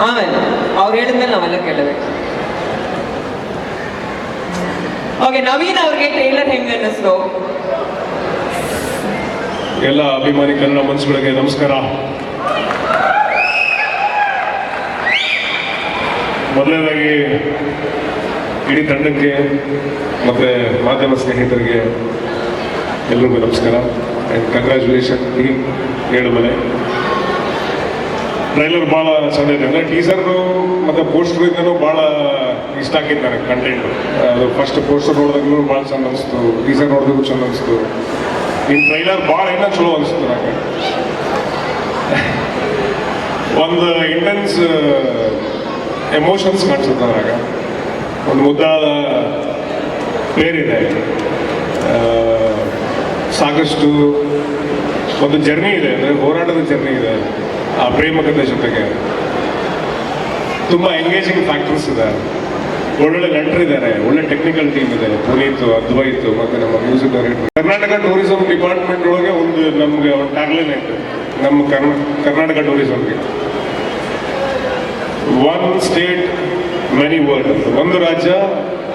Speaker 1: ಆಮೇಲೆ, ಅವ್ರು ಹೇಳಿದ್ಮೇಲೆ ನಾವೆಲ್ಲ ಕೇಳಬೇಕು. ಓಕೆ ನವೀನ್ ಅವ್ರಿಗೆ ಟ್ರೈಲರ್ ಹೆಂಗ್ ಅನ್ನಿಸ್ತು?
Speaker 5: ಎಲ್ಲ ಅಭಿಮಾನಿ ಕನ್ನಡ ಮನಸ್ಸುಗಳಿಗೆ ನಮಸ್ಕಾರ. ಮೊದಲನೇದಾಗಿ ಇಡೀ ತಂಡಕ್ಕೆ, ಮತ್ತೆ ಮಾಧ್ಯಮ ಸ್ನೇಹಿತರಿಗೆ ಎಲ್ರಿಗೂ ನಮಸ್ಕಾರ. And congratulation team Elumale trailer ಭಾಳ ಚೆನ್ನಾಗಿದೆ. ಅಂದರೆ ಟೀಸರ್ನು ಮತ್ತು ಪೋಸ್ಟ್ರಿಂದನೂ ಭಾಳ ಇಷ್ಟ ಆಗಿದ್ದಾರೆ ಕಂಟೆಂಟ್ ಅದು ಫಸ್ಟ್ ಪೋಸ್ಟರ್ ನೋಡಿದಾಗಲೂ ಭಾಳ ಚೆಂದ ಅನಿಸ್ತು. ಟೀಸರ್ ನೋಡಿದಾಗೂ ಚಂದ ಅನಿಸ್ತು. ಇನ್ನು ಟ್ರೈಲರ್ ಭಾಳ ಇನ್ನೂ ಚಲೋ ಅನಿಸ್ತು ನನಗೆ ಒಂದು ಇಂಟೆನ್ಸ್ ಎಮೋಷನ್ಸ್ ಕಾಣಿಸುತ್ತೆ ಅದ್ರಾಗ ಒಂದು ಮುದ್ದಾದ ಆ, ಸಾಕಷ್ಟು ಒಂದು ಜರ್ನಿ ಇದೆ ಅಂದರೆ ಹೋರಾಟದ ಜರ್ನಿ ಇದೆ ಆ ಪ್ರೇಮಕತೆ ಜೊತೆಗೆ. ತುಂಬ ಎಂಗೇಜಿಂಗ್ ಫ್ಯಾಕ್ಟರ್ಸ್ ಇದೆ. ಒಳ್ಳೊಳ್ಳೆ ನಟರಿದ್ದಾರೆ ಒಳ್ಳೆ ಟೆಕ್ನಿಕಲ್ ಟೀಮ್ ಇದೆ. ಪುನೀತ್ ಅದ್ವೈತ್ ಮತ್ತೆ ನಮ್ಮ music director Karnataka tourism department ಒಳಗೆ ಒಂದು ನಮಗೆ ಒಂದು ಟ್ಯಾಗ್ಲೈನ್ ಐತೆ ನಮ್ಮ ಕರ್ನ ಕರ್ನಾಟಕ ಟೂರಿಸಂಗೆ ಒನ್ ಸ್ಟೇಟ್ ಮೆನಿ ವರ್ಲ್ಡ್ ಒಂದು ರಾಜ್ಯ,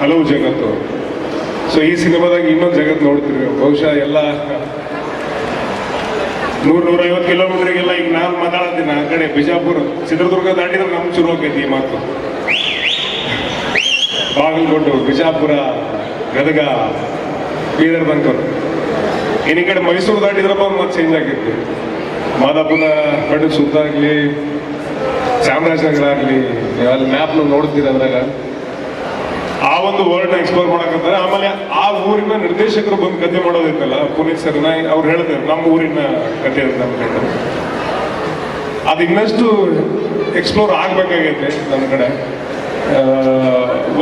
Speaker 5: ಹಲವು ಜಗತ್ತು. ಸೊ ಈ ಸಿನಿಮಾದಾಗ ಇನ್ನೊಂದು ಜಗತ್ತು ನೋಡ್ತೀವಿ. ಬಹುಶಃ ಎಲ್ಲ ನೂರು ನೂರೈವತ್ತು ಕಿಲೋಮೀಟರ್ಗೆಲ್ಲ ಈಗ ನಾನು ಮಾತಾಡ್ತೀನಿ ಆ ಕಡೆ ಬಿಜಾಪುರ. ಚಿತ್ರದುರ್ಗ ದಾಟಿದ್ರೆ ನಮ್ಗೆ ಶುರು ಹೋಗೈತಿ ಈ ಮಾತು. ಬಾಗಲಕೋಟೆ, ಬಿಜಾಪುರ, ಗದಗ ಬೀದರ್ ತನಕ ಇನ್ನು ಕಡೆ ಮೈಸೂರು ದಾಟಿದ್ರಪ್ಪ ಮತ್ತೆ ಚೇಂಜ್ ಆಗಿತ್ತು ಮಾದಾಪುರ ಕಡೆ ಸುತ್ತ ಆಗಲಿ ಚಾಮರಾಜನಗರ ಆಗಲಿ ಅಲ್ಲಿ ಮ್ಯಾಪ್ ನೋಡ್ತೀರ ಅದ್ರಾಗ? ಆ ಒಂದು ವರ್ಲ್ಡ್ ಎಕ್ಸ್ಪ್ಲೋರ್ ಮಾಡಕಂತಾರೆ ಆಮೇಲೆ ಆ ಊರಿನ ನಿರ್ದೇಶಕರು ಬಂದು ಕತೆ ಮಾಡೋದಿತ್ತಲ್ಲ, ಪುನೀತ್ ಸರ್ನ ಅವ್ರು ಹೇಳ್ತಾರೆ, ನಮ್ಮ ಊರಿನ ಕತೆ ಅಂತ ಹೇಳ್ತಾರೆ. ಅದು ಇನ್ನಷ್ಟು ಎಕ್ಸ್ಪ್ಲೋರ್ ಆಗ್ಬೇಕಾಗೈತೆ ನಮ್ಮ ಕಡೆ.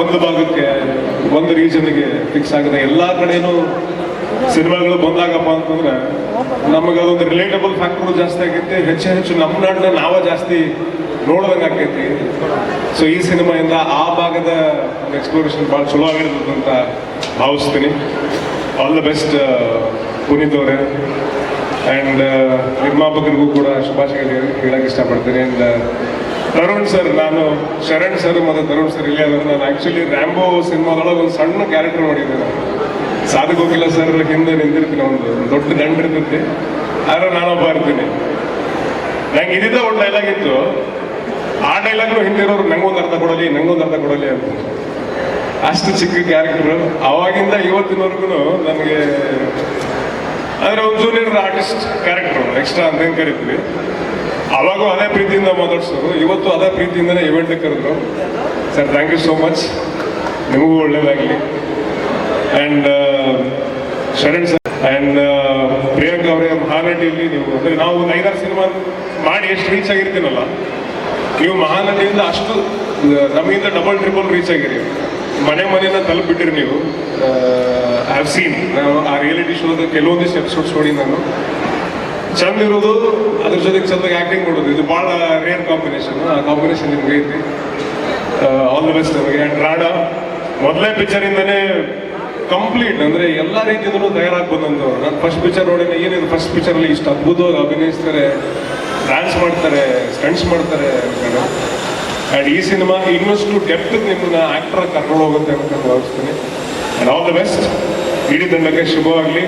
Speaker 5: ಒಂದು ಭಾಗಕ್ಕೆ, ಒಂದು ರೀಜನ್ಗೆ ಫಿಕ್ಸ್ ಆಗದೆ ಎಲ್ಲ ಕಡೆನೂ ಸಿನಿಮಾಗಳು ಬಂದಾಗಪ್ಪ ಅಂತಂದ್ರೆ ನಮಗೆ ಅದೊಂದು ರಿಲೇಟಬಲ್ ಫ್ಯಾಕ್ಟರ್ ಜಾಸ್ತಿ ಆಗೈತೆ. ಹೆಚ್ಚು ಹೆಚ್ಚು ನಮ್ಮ ನಾಡನ್ನ ನಾವ ಜಾಸ್ತಿ ನೋಡ್ದಂಗೆ ಆಕೈತಿ ಸೊ ಈ ಸಿನಿಮಾಯಿಂದ ಆ ಭಾಗದ ಎಕ್ಸ್ಪ್ಲೋರೇಷನ್ ಭಾಳ ಚಲೋ ಆಗಿರ್ತದೆ ಅಂತ ಭಾವಿಸ್ತೀನಿ. ಆಲ್ ದ ಬೆಸ್ಟ್ ಪುನೀತ್ ಅವರೇ. ಆ್ಯಂಡ್ ನಿರ್ಮಾಪಕರಿಗೂ ಕೂಡ ಶುಭಾಶಯಗಳು ಹೇಳಕ್ಕೆ ಇಷ್ಟಪಡ್ತೀನಿ. ಆ್ಯಂಡ್ ತರುಣ್ ಸರ್ ನಾನು ಶರಣ್ ಸರ್ ಮತ್ತು ತರುಣ್ ಸರ್ ಇಲ್ಲಿ ನಾನು ಆ್ಯಕ್ಚುಲಿ ರ್ಯಾಂಬೋ ಸಿನಿಮಾದೊಳಗೆ ಒಂದು ಸಣ್ಣ ಕ್ಯಾರೆಕ್ಟರ್ ನೋಡಿದ್ದೆ ನಾನು ಸಾಧಕ್ ಹೋಗಿಲ್ಲ ಸರ್ ಹಿಂದೆ ನಿಂತಿರ್ತೀನಿ ಒಂದು ದೊಡ್ಡ ದಂಡ ಇರ್ತೈತಿ ಆದ್ರೆ ನಾನೊಬ್ಬ ಇರ್ತೀನಿ. ನಂಗೆ ಇದ್ದ ಒಂದು ಡೈಲಾಗ್ ಇತ್ತು. ಆ ಡೈಲಾಗ್ನು ಹಿಂದಿರೋರು ನಂಗೊಂದು ಅರ್ಥ ಕೊಡಲಿ ನಂಗೊಂದು ಅರ್ಥ ಕೊಡಲಿ ಅಂತ. ಅಷ್ಟು ಚಿಕ್ಕ ಕ್ಯಾರೆಕ್ಟರ್ ಅವಾಗಿಂದ ಇವತ್ತಿನವರೆಗೂ ನನಗೆ ಅಂದ್ರೆ ಒಂದು ಜೂನಿಯರ್ ಆರ್ಟಿಸ್ಟ್ ಕ್ಯಾರೆಕ್ಟರ್ ಎಕ್ಸ್ಟ್ರಾ ಅಂತ ಏನ್ ಕರಿತೀವಿ. ಅವಾಗೂ ಅದೇ ಪ್ರೀತಿಯಿಂದ ಮಾತಾಡ್ಸೋರು. ಇವತ್ತು ಅದೇ ಪ್ರೀತಿಯಿಂದನೇ ಇವೆಂಟ್ ಕರೆದ್ರು. Sir thank you so much ನಿಮಗೂ ಒಳ್ಳೇದಾಗಲಿ. And Sharan sir and Priyanka ಅವರೇ ಮಹಾನಟಿಯಲ್ಲಿ ನೀವು, ಅಂದರೆ ನಾವು ಒಂದು ಐದಾರು ಸಿನಿಮಾ ಮಾಡಿ ಎಷ್ಟು ರೀಚ್ ಆಗಿರ್ತೀನಲ್ಲ, ನೀವು ಮಹಾನಟಿಯಿಂದ ಅಷ್ಟು ನಮಗಿಂತ ಡಬಲ್ ಟ್ರಿಬಲ್ ರೀಚ್ ಆಗಿರಿ. ಮನೆ ಮನೆನ ತಲುಪಿಟ್ಟಿರಿ ನೀವು. ಹ್ಯಾವ್ ಸೀನ್ ಆ ರಿಯಾಲಿಟಿ ಶೋದ ಕೆಲವೊಂದಿಷ್ಟು ಎಪಿಸೋಡ್ಸ್ ನೋಡಿ ನಾನು. ಚಂದ ಇರೋದು, ಅದ್ರ ಜೊತೆಗೆ ಚಂದಾಗಿ ಆ್ಯಕ್ಟಿಂಗ್ ಮಾಡೋದು. ಇದು ಭಾಳ ರೇರ್ ಕಾಂಬಿನೇಷನ್ ಆ ಕಾಂಬಿನೇಷನ್ ನಿಮ್ಗೆ ಐತಿ. ಆಲ್ ದ ಬೆಸ್ಟ್ ನಮಗೆ. ಆ್ಯಂಡ್ ರಾಡ ಮೊದಲೇ ಪಿಕ್ಚರಿಂದನೇ ಕಂಪ್ಲೀಟ್ ಅಂದರೆ ಎಲ್ಲ ರೀತಿಯಿಂದಲೂ ತಯಾರಾಗಿ ಬಂದಂಥವ್ರು ನಾನು ಫಸ್ಟ್ ಪಿಕ್ಚರ್ ನೋಡಿದ್ರೆ ಏನಿದೆ ಫಸ್ಟ್ ಪಿಕ್ಚರಲ್ಲಿ ಇಷ್ಟು ಅದ್ಭುತವಾಗಿ ಅಭಿನಯಿಸ್ತಾರೆ ಡ್ಯಾನ್ಸ್ ಮಾಡ್ತಾರೆ ಸ್ಟಂಟ್ಸ್ ಮಾಡ್ತಾರೆ ಆ್ಯಂಡ್ ಈ ಸಿನಿಮಾ ಇನ್ನಷ್ಟು ಡೆಪ್ತ್ ನಿಮ್ಮನ್ನ ಆ್ಯಕ್ಟ್ರಾಗಿ ಕರ್ಕೊಂಡು ಹೋಗುತ್ತೆ ಅಂತ ಭಾವಿಸ್ತೀನಿ. ಆ್ಯಂಡ್ ಆಲ್ ದ ಬೆಸ್ಟ್ ಇಡೀ ತಂಡಕ್ಕೆ ಶುಭವಾಗಲಿ.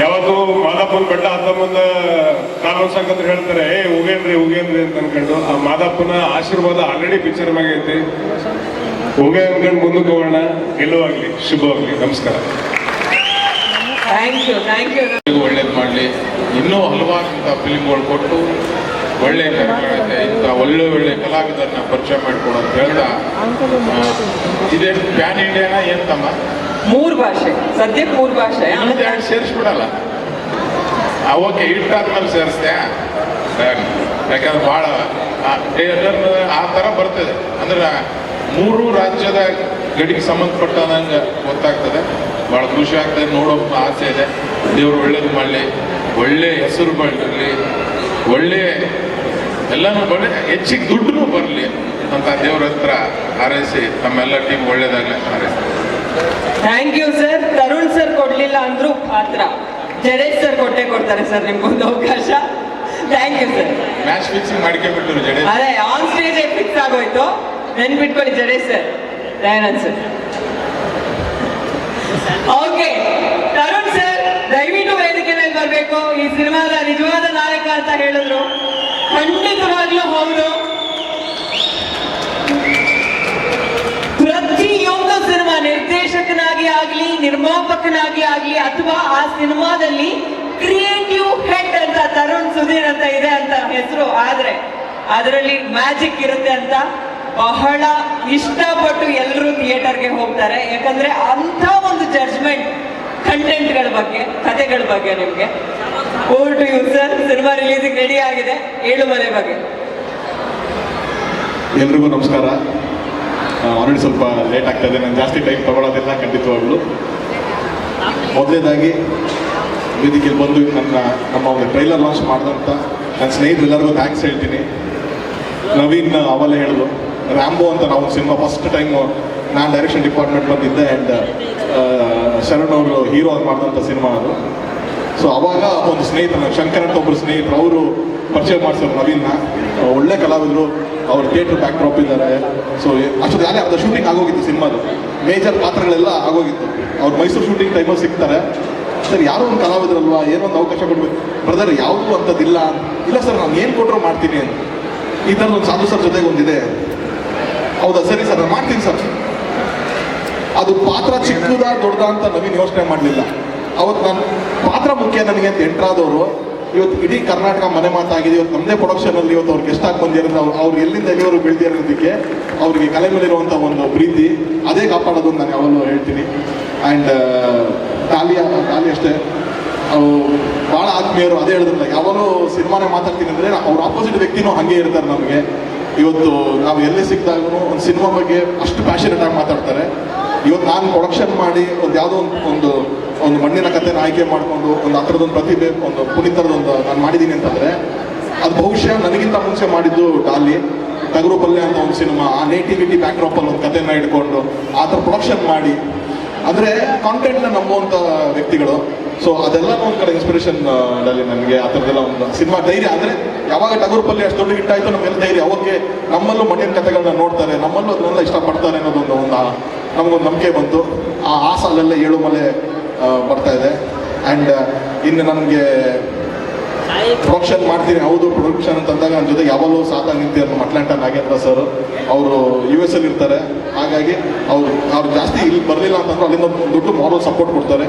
Speaker 5: ಯಾವತ್ತು ಮಾದಪ್ಪನ ಬೆಟ್ಟ ಮುಂದೆ ಕಾಲೋನ್ಸಂಕಂತ ಹೇಳ್ತಾರೆ, ಏ, ಉಗೇನ್ರಿ ಉಗೇನ್ರಿ ಅಂತ ಅನ್ಕೊಂಡು ಆ ಮಾದಪ್ಪನ ಆಶೀರ್ವಾದ ಆಲ್ರೆಡಿ ಪಿಕ್ಚರ್ ಮ್ಯಾಗ ಐತಿ. ಹೋಗೇ ಅಂದ್ಕೊಂಡು ಮುಂದಕ್ಕೆ ಹೋಗೋಣ. ಗೆಲ್ಲುವಾಗ್ಲಿ ಶುಭವಾಗ್ಲಿ. ನಮಸ್ಕಾರ.
Speaker 1: ಥ್ಯಾಂಕ್ ಯು ಥ್ಯಾಂಕ್ ಯು
Speaker 6: ಒಳ್ಳೇದು ಮಾಡಲಿ. ಇನ್ನೂ ಹಲವಾರು ಇಂಥ ಫಿಲ್ಮ್ಗಳು ಕೊಟ್ಟು ಒಳ್ಳೆ ಕಲಾವಿದೆ ಇಂಥ ಒಳ್ಳೆ ಒಳ್ಳೆ ಕಲಾವಿದರನ್ನ ಪರಿಚಯ ಮಾಡಿಕೊಡು ಅಂತ ಹೇಳ್ತಾ ಆ, ಇದೇ ಪ್ಯಾನ್ ಇಂಡಿಯಾನ ಏನ್ ತಮ್ಮ?
Speaker 1: ಮೂರು ಭಾಷೆ. ಸದ್ಯಕ್ಕೆ ಮೂರು ಭಾಷೆ.
Speaker 6: ಎರಡು ಸೇರಿಸ್ಬಿಡಲ್ಲ. ಓಕೆ ಇಟ್ಟಾದ್ಮೇಲೆ ಸೇರಿಸ್ದೆ. ಸರಿ. ಯಾಕಂದ್ರೆ ಭಾಳ ಆ ಥರ ಬರ್ತದೆ. ಅಂದ್ರೆ ಮೂರು ರಾಜ್ಯದ ಗಡಿಗೆ ಸಂಬಂಧಪಟ್ಟಂಗೆ ಗೊತ್ತಾಗ್ತದೆ. ಭಾಳ ಖುಷಿ ಆಗ್ತದೆ ನೋಡೋ ಆಸೆ ಇದೆ. ದೇವರು ಒಳ್ಳೇದು ಮಾಡಲಿ ಒಳ್ಳೆ ಹೆಸರು ಬರಲಿ ಒಳ್ಳೆ ಎಲ್ಲನೂ ಒಳ್ಳೆ ಹೆಚ್ಚಿಗೆ ದುಡ್ಡು ಬರಲಿ ಅಂತ ದೇವ್ರ ಹತ್ರ ಹಾರೈಸಿ ತಮ್ಮೆಲ್ಲ ಟೀಮ್ ಒಳ್ಳೇದಾಗಲಿ ಹಾರೈಸಿ
Speaker 1: thank you sir Tarun sir ಕೊಡ್ಲಿಲ್ಲ ಅಂದ್ರೂ ಪಾತ್ರ ಜಡೇಶ್ ಸರ್ ಕೊಟ್ಟೆ ಕೊಡ್ತಾರೆ ಸರ್ ನಿಮ್ಗೊಂದು ಅವಕಾಶ. Thank you sir
Speaker 6: match fixing ಮಾಡ್ಕೊಂಡ್ಬಿಟ್ಟರು Jadesh
Speaker 1: ಅದೇ ಆನ್ ಸ್ಟೇಜ್ ಫಿಕ್ಸ್ ಆಗೋಯ್ತು. ನೆನ್ಪಿಟ್ಕೊಳ್ಳಿ Jadesh sir? Dayanand sir okay Tarun sir, ದಯವಿಟ್ಟು ವೇದಿಕೆ ಮೇಲೆ ಬರಬೇಕು. ಈ ಸಿನಿಮಾದ ನಿಜವಾದ ನಾಯಕ ಅಂತ ಹೇಳಿದ್ರು. ಖಂಡಿತವಾಗ್ಲೂ ಹೌದು. ಪ್ರತಿಯೊಂದು ಸಿನಿಮಾ ನಿರ್ದೇಶಕನಾಗಿ ಆಗ್ಲಿ, ನಿರ್ಮಾಪಕನಾಗಿ ಆಗ್ಲಿ, ಅಥವಾ ಆ ಸಿನಿಮಾದಲ್ಲಿ ಕ್ರಿಯೇಟಿವ್ ಹೆಡ್ ಅಂತ ತರುಣ್ ಸುಧೀರ್ ಅಂತ ಇದೆ ಅಂತ ಹೆಸರು ಆದ್ರೆ, ಅದರಲ್ಲಿ ಮ್ಯಾಜಿಕ್ ಇರುತ್ತೆ ಅಂತ ಬಹಳ ಇಷ್ಟಪಟ್ಟು ಎಲ್ಲರೂ ಥಿಯೇಟರ್ಗೆ ಹೋಗ್ತಾರೆ. ಯಾಕಂದ್ರೆ ಅಂತ ಒಂದು ಜಡ್ಜ್ಮೆಂಟ್ ಕಂಟೆಂಟ್ಗಳ ಬಗ್ಗೆ ಕಥೆಗಳ ಬಗ್ಗೆ ನಿಮಗೆ. ಕೋರ್ಟ್ ಟು ಸಿನಿಮಾ ರಿಲೀಸಿಗೆ ರೆಡಿ ಆಗಿದೆ. ಏಳು ಮನೆ ಬಗ್ಗೆ.
Speaker 7: ಎಲ್ರಿಗೂ ನಮಸ್ಕಾರ. ಆಲ್ರೆಡಿ ಸ್ವಲ್ಪ ಲೇಟ್ ಆಗ್ತಾ ಇದೆ. ನಾನು ಜಾಸ್ತಿ ಟೈಮ್ ತಗೊಳ್ಳೋದಿಲ್ಲ ಖಂಡಿತವಾಗ್ಲು. ಮೊದಲನೇದಾಗಿ ವೇದಿಕೆಗೆ ಬಂದು ನನ್ನ, ನಮ್ಮ ಒಂದು ಟ್ರೈಲರ್ ಲಾಂಚ್ ಮಾಡಿದಂಥ ನನ್ನ ಸ್ನೇಹಿತರೆಲ್ಲರಿಗೂ ಥ್ಯಾಂಕ್ಸ್ ಹೇಳ್ತೀನಿ. ನವೀನ್ ಅವಲೇ ಹೇಳಿದ್ರು ರ್ಯಾಂಬೋ ಅಂತ ನಾವು ಸಿನಿಮಾ ಫಸ್ಟ್ ಟೈಮ್ ನಾನು ಡೈರೆಕ್ಷನ್ ಡಿಪಾರ್ಟ್ಮೆಂಟ್ ಬಂದಿದ್ದೆ ಆ್ಯಂಡ್ ಶರಣ್ ಅವರು ಹೀರೋ ಆಗಿ ಮಾಡಿದಂಥ ಸಿನಿಮಾ ಅದು. ಸೊ ಅವಾಗ ಒಂದು ಸ್ನೇಹಿತರ, ಶಂಕರ್ ಅಂತ ಒಬ್ಬರು ಸ್ನೇಹಿತರು, ಅವರು ಪರಿಚಯ ಮಾಡಿಸೋರು ನವೀನ್ನ. ಒಳ್ಳೆ ಕಲಾವಿದರು, ಅವ್ರ ಥಿಯೇಟರ್ ಬ್ಯಾಕ್ ಡ್ರಾಪ್ ಇದ್ದಾರೆ ಸೊ ಅಷ್ಟೊಂದು ಯಾರೇ ಅರ್ಧ ಶೂಟಿಂಗ್ ಆಗೋಗಿತ್ತು ಸಿನಿಮಾದು. ಮೇಜರ್ ಪಾತ್ರಗಳೆಲ್ಲ ಆಗೋಗಿತ್ತು. ಅವ್ರು ಮೈಸೂರು ಶೂಟಿಂಗ್ ಟೈಮಲ್ಲಿ ಸಿಗ್ತಾರೆ. ಸರ್, ಯಾರೋ ಒಂದು ಕಲಾವಿದರಲ್ವಾ? ಏನೋ ಒಂದು ಅವಕಾಶ ಕೊಡ್ಬೇಕು. ಬ್ರದರ್ ಯಾವುದೂ ಅಂಥದ್ದಿಲ್ಲ. ಇಲ್ಲ ಸರ್, ನಾನು ಏನು ಕೊಟ್ಟರು ಮಾಡ್ತೀನಿ ಅಂತ. ಈ ಥರದ್ದು ಸಾಧು ಸರ್ ಜೊತೆಗೆ ಒಂದಿದೆ ಹೌದಾ? ಸರಿ ಸರ್ ಮಾಡ್ತೀನಿ ಸರ್. ಅದು ಪಾತ್ರ ಚಿಕ್ಕದ ದೊಡ್ಡದ ಅಂತ ನವೀನ್ ಯೋಚನೆ ಮಾಡಲಿಲ್ಲ. ಅವತ್ತು ನಾನು ಪಾತ್ರ ಮುಖ್ಯ ನನಗೆ ಅಂತ ಎಂಟ್ರಾದವರು ಇವತ್ತು ಇಡೀ ಕರ್ನಾಟಕ ಮನೆ ಮಾತಾಗಿದೆ. ಇವತ್ತು ನಮ್ಮದೇ ಪ್ರೊಡಕ್ಷನಲ್ಲಿ ಇವತ್ತು ಅವ್ರು ಗೆಸ್ಟ್ ಆಗಿ ಬಂದಿರೋದು, ಅವ್ರು ಅವ್ರು ಎಲ್ಲಿಂದ ಎಲ್ಲಿವರು ಬೆಳೆದಿರೋದಕ್ಕೆ ಅವ್ರಿಗೆ ಕಲೆ ಮೇಲಿರುವಂಥ ಒಂದು ಪ್ರೀತಿ, ಅದೇ ಕಾಪಾಡೋದು ನಾನು ಯಾವಾಗಲೂ ಹೇಳ್ತೀನಿ. ಆ್ಯಂಡ್ ತಾಲಿಯ ತಾಲಿ ಅಷ್ಟೇ. ಅವು ಭಾಳ ಆತ್ಮೀಯರು ಅದೇ ಹೇಳಿದ್ರಲ್ಲ ಯಾವಾಗಲೂ ಸಿನಿಮಾನೇ ಮಾತಾಡ್ತೀನಿ ಅಂದರೆ ಅವ್ರ ಆಪೋಸಿಟ್ ವ್ಯಕ್ತಿನೂ ಹಾಗೆ ಇರ್ತಾರೆ ನಮಗೆ. ಇವತ್ತು ನಾವು ಎಲ್ಲಿ ಸಿಕ್ಕಿದಾಗ ಒಂದು ಸಿನಿಮಾ ಬಗ್ಗೆ ಅಷ್ಟು ಪ್ಯಾಷನೇಟ್ ಆಗಿ ಮಾತಾಡ್ತಾರೆ. ಇವತ್ತು ನಾನು ಪ್ರೊಡಕ್ಷನ್ ಮಾಡಿ ಒಂದು ಯಾವುದೋ ಒಂದು ಒಂದು ಒಂದು ಮಣ್ಣಿನ ಕಥೆನ ಆಯ್ಕೆ ಮಾಡಿಕೊಂಡು ಒಂದು ಆ ಥರದೊಂದು ಪ್ರತಿಭೆ, ಒಂದು ಪುನೀತರದೊಂದು ನಾನು ಮಾಡಿದ್ದೀನಿ ಅಂತಂದರೆ, ಅದು ಬಹುಶಃ ನನಗಿಂತ ಮುಂಚೆ ಮಾಡಿದ್ದು ಡಾಲಿ, ತಗರು ಪಲ್ಯ ಅಂತ ಒಂದು ಸಿನಿಮಾ, ಆ ನೇಟಿವಿಟಿ ಬ್ಯಾಕ್ಡ್ರಾಪಲ್ಲಿ ಒಂದು ಕಥೆನ ಇಟ್ಕೊಂಡು ಆ ಥರ ಪ್ರೊಡಕ್ಷನ್ ಮಾಡಿ ಅಂದರೆ ನ ನಂಬುವಂತ ವ್ಯಕ್ತಿಗಳು. ಸೊ ಅದೆಲ್ಲ ಒಂದು ಕಡೆ ಇನ್ಸ್ಪಿರೇಷನ್ ಅಲ್ಲಿ ನನಗೆ ಆ ಥರದ್ದೆಲ್ಲ ಒಂದು ಸಿನಿಮಾ ಧೈರ್ಯ. ಅಂದರೆ ಯಾವಾಗ ಟಗರು ಪಲ್ಲಿ ಅಷ್ಟು ದೊಡ್ಡ ಹಿಟ್ ಆಯಿತು ಧೈರ್ಯ. ಅವಕ್ಕೆ ನಮ್ಮಲ್ಲೂ ಮಣ್ಣಿನ ಕಥೆಗಳನ್ನ ನೋಡ್ತಾರೆ. ನಮ್ಮಲ್ಲೂ ಅದನ್ನೆಲ್ಲ ಇಷ್ಟಪಡ್ತಾರೆ ಅನ್ನೋದೊಂದು ಒಂದು ನಮಗೊಂದು ನಂಬಿಕೆ ಬಂತು. ಆ ಆ ಏಳು ಮಲೆ ಬರ್ತಾ ಇದೆ. ಆ್ಯಂಡ್ ಇನ್ನು ನನಗೆ ಪ್ರೊಡಕ್ಷನ್ ಮಾಡ್ತೀನಿ, ಹೌದು ಪ್ರೊಡಕ್ಷನ್ ಅಂತಂದಾಗ ನನ್ನ ಜೊತೆ ಯಾವಾಗಲೂ ಸಾಥ ನಿಂತಿರೋ ಮಟ್ಲಾಂಟ ನಾಗೇಂದ್ರ ಸರ್ ಅವರು ಯು ಎಸ್ ಅಲ್ಲಿ ಇರ್ತಾರೆ. ಹಾಗಾಗಿ ಅವರು, ಅವ್ರು ಜಾಸ್ತಿ ಇಲ್ಲಿ ಬರಲಿಲ್ಲ ಅಂತಂದ್ರೆ ಅಲ್ಲಿಂದ ದುಡ್ಡು ಮಾರಲ್ ಸಪೋರ್ಟ್ ಕೊಡ್ತಾರೆ.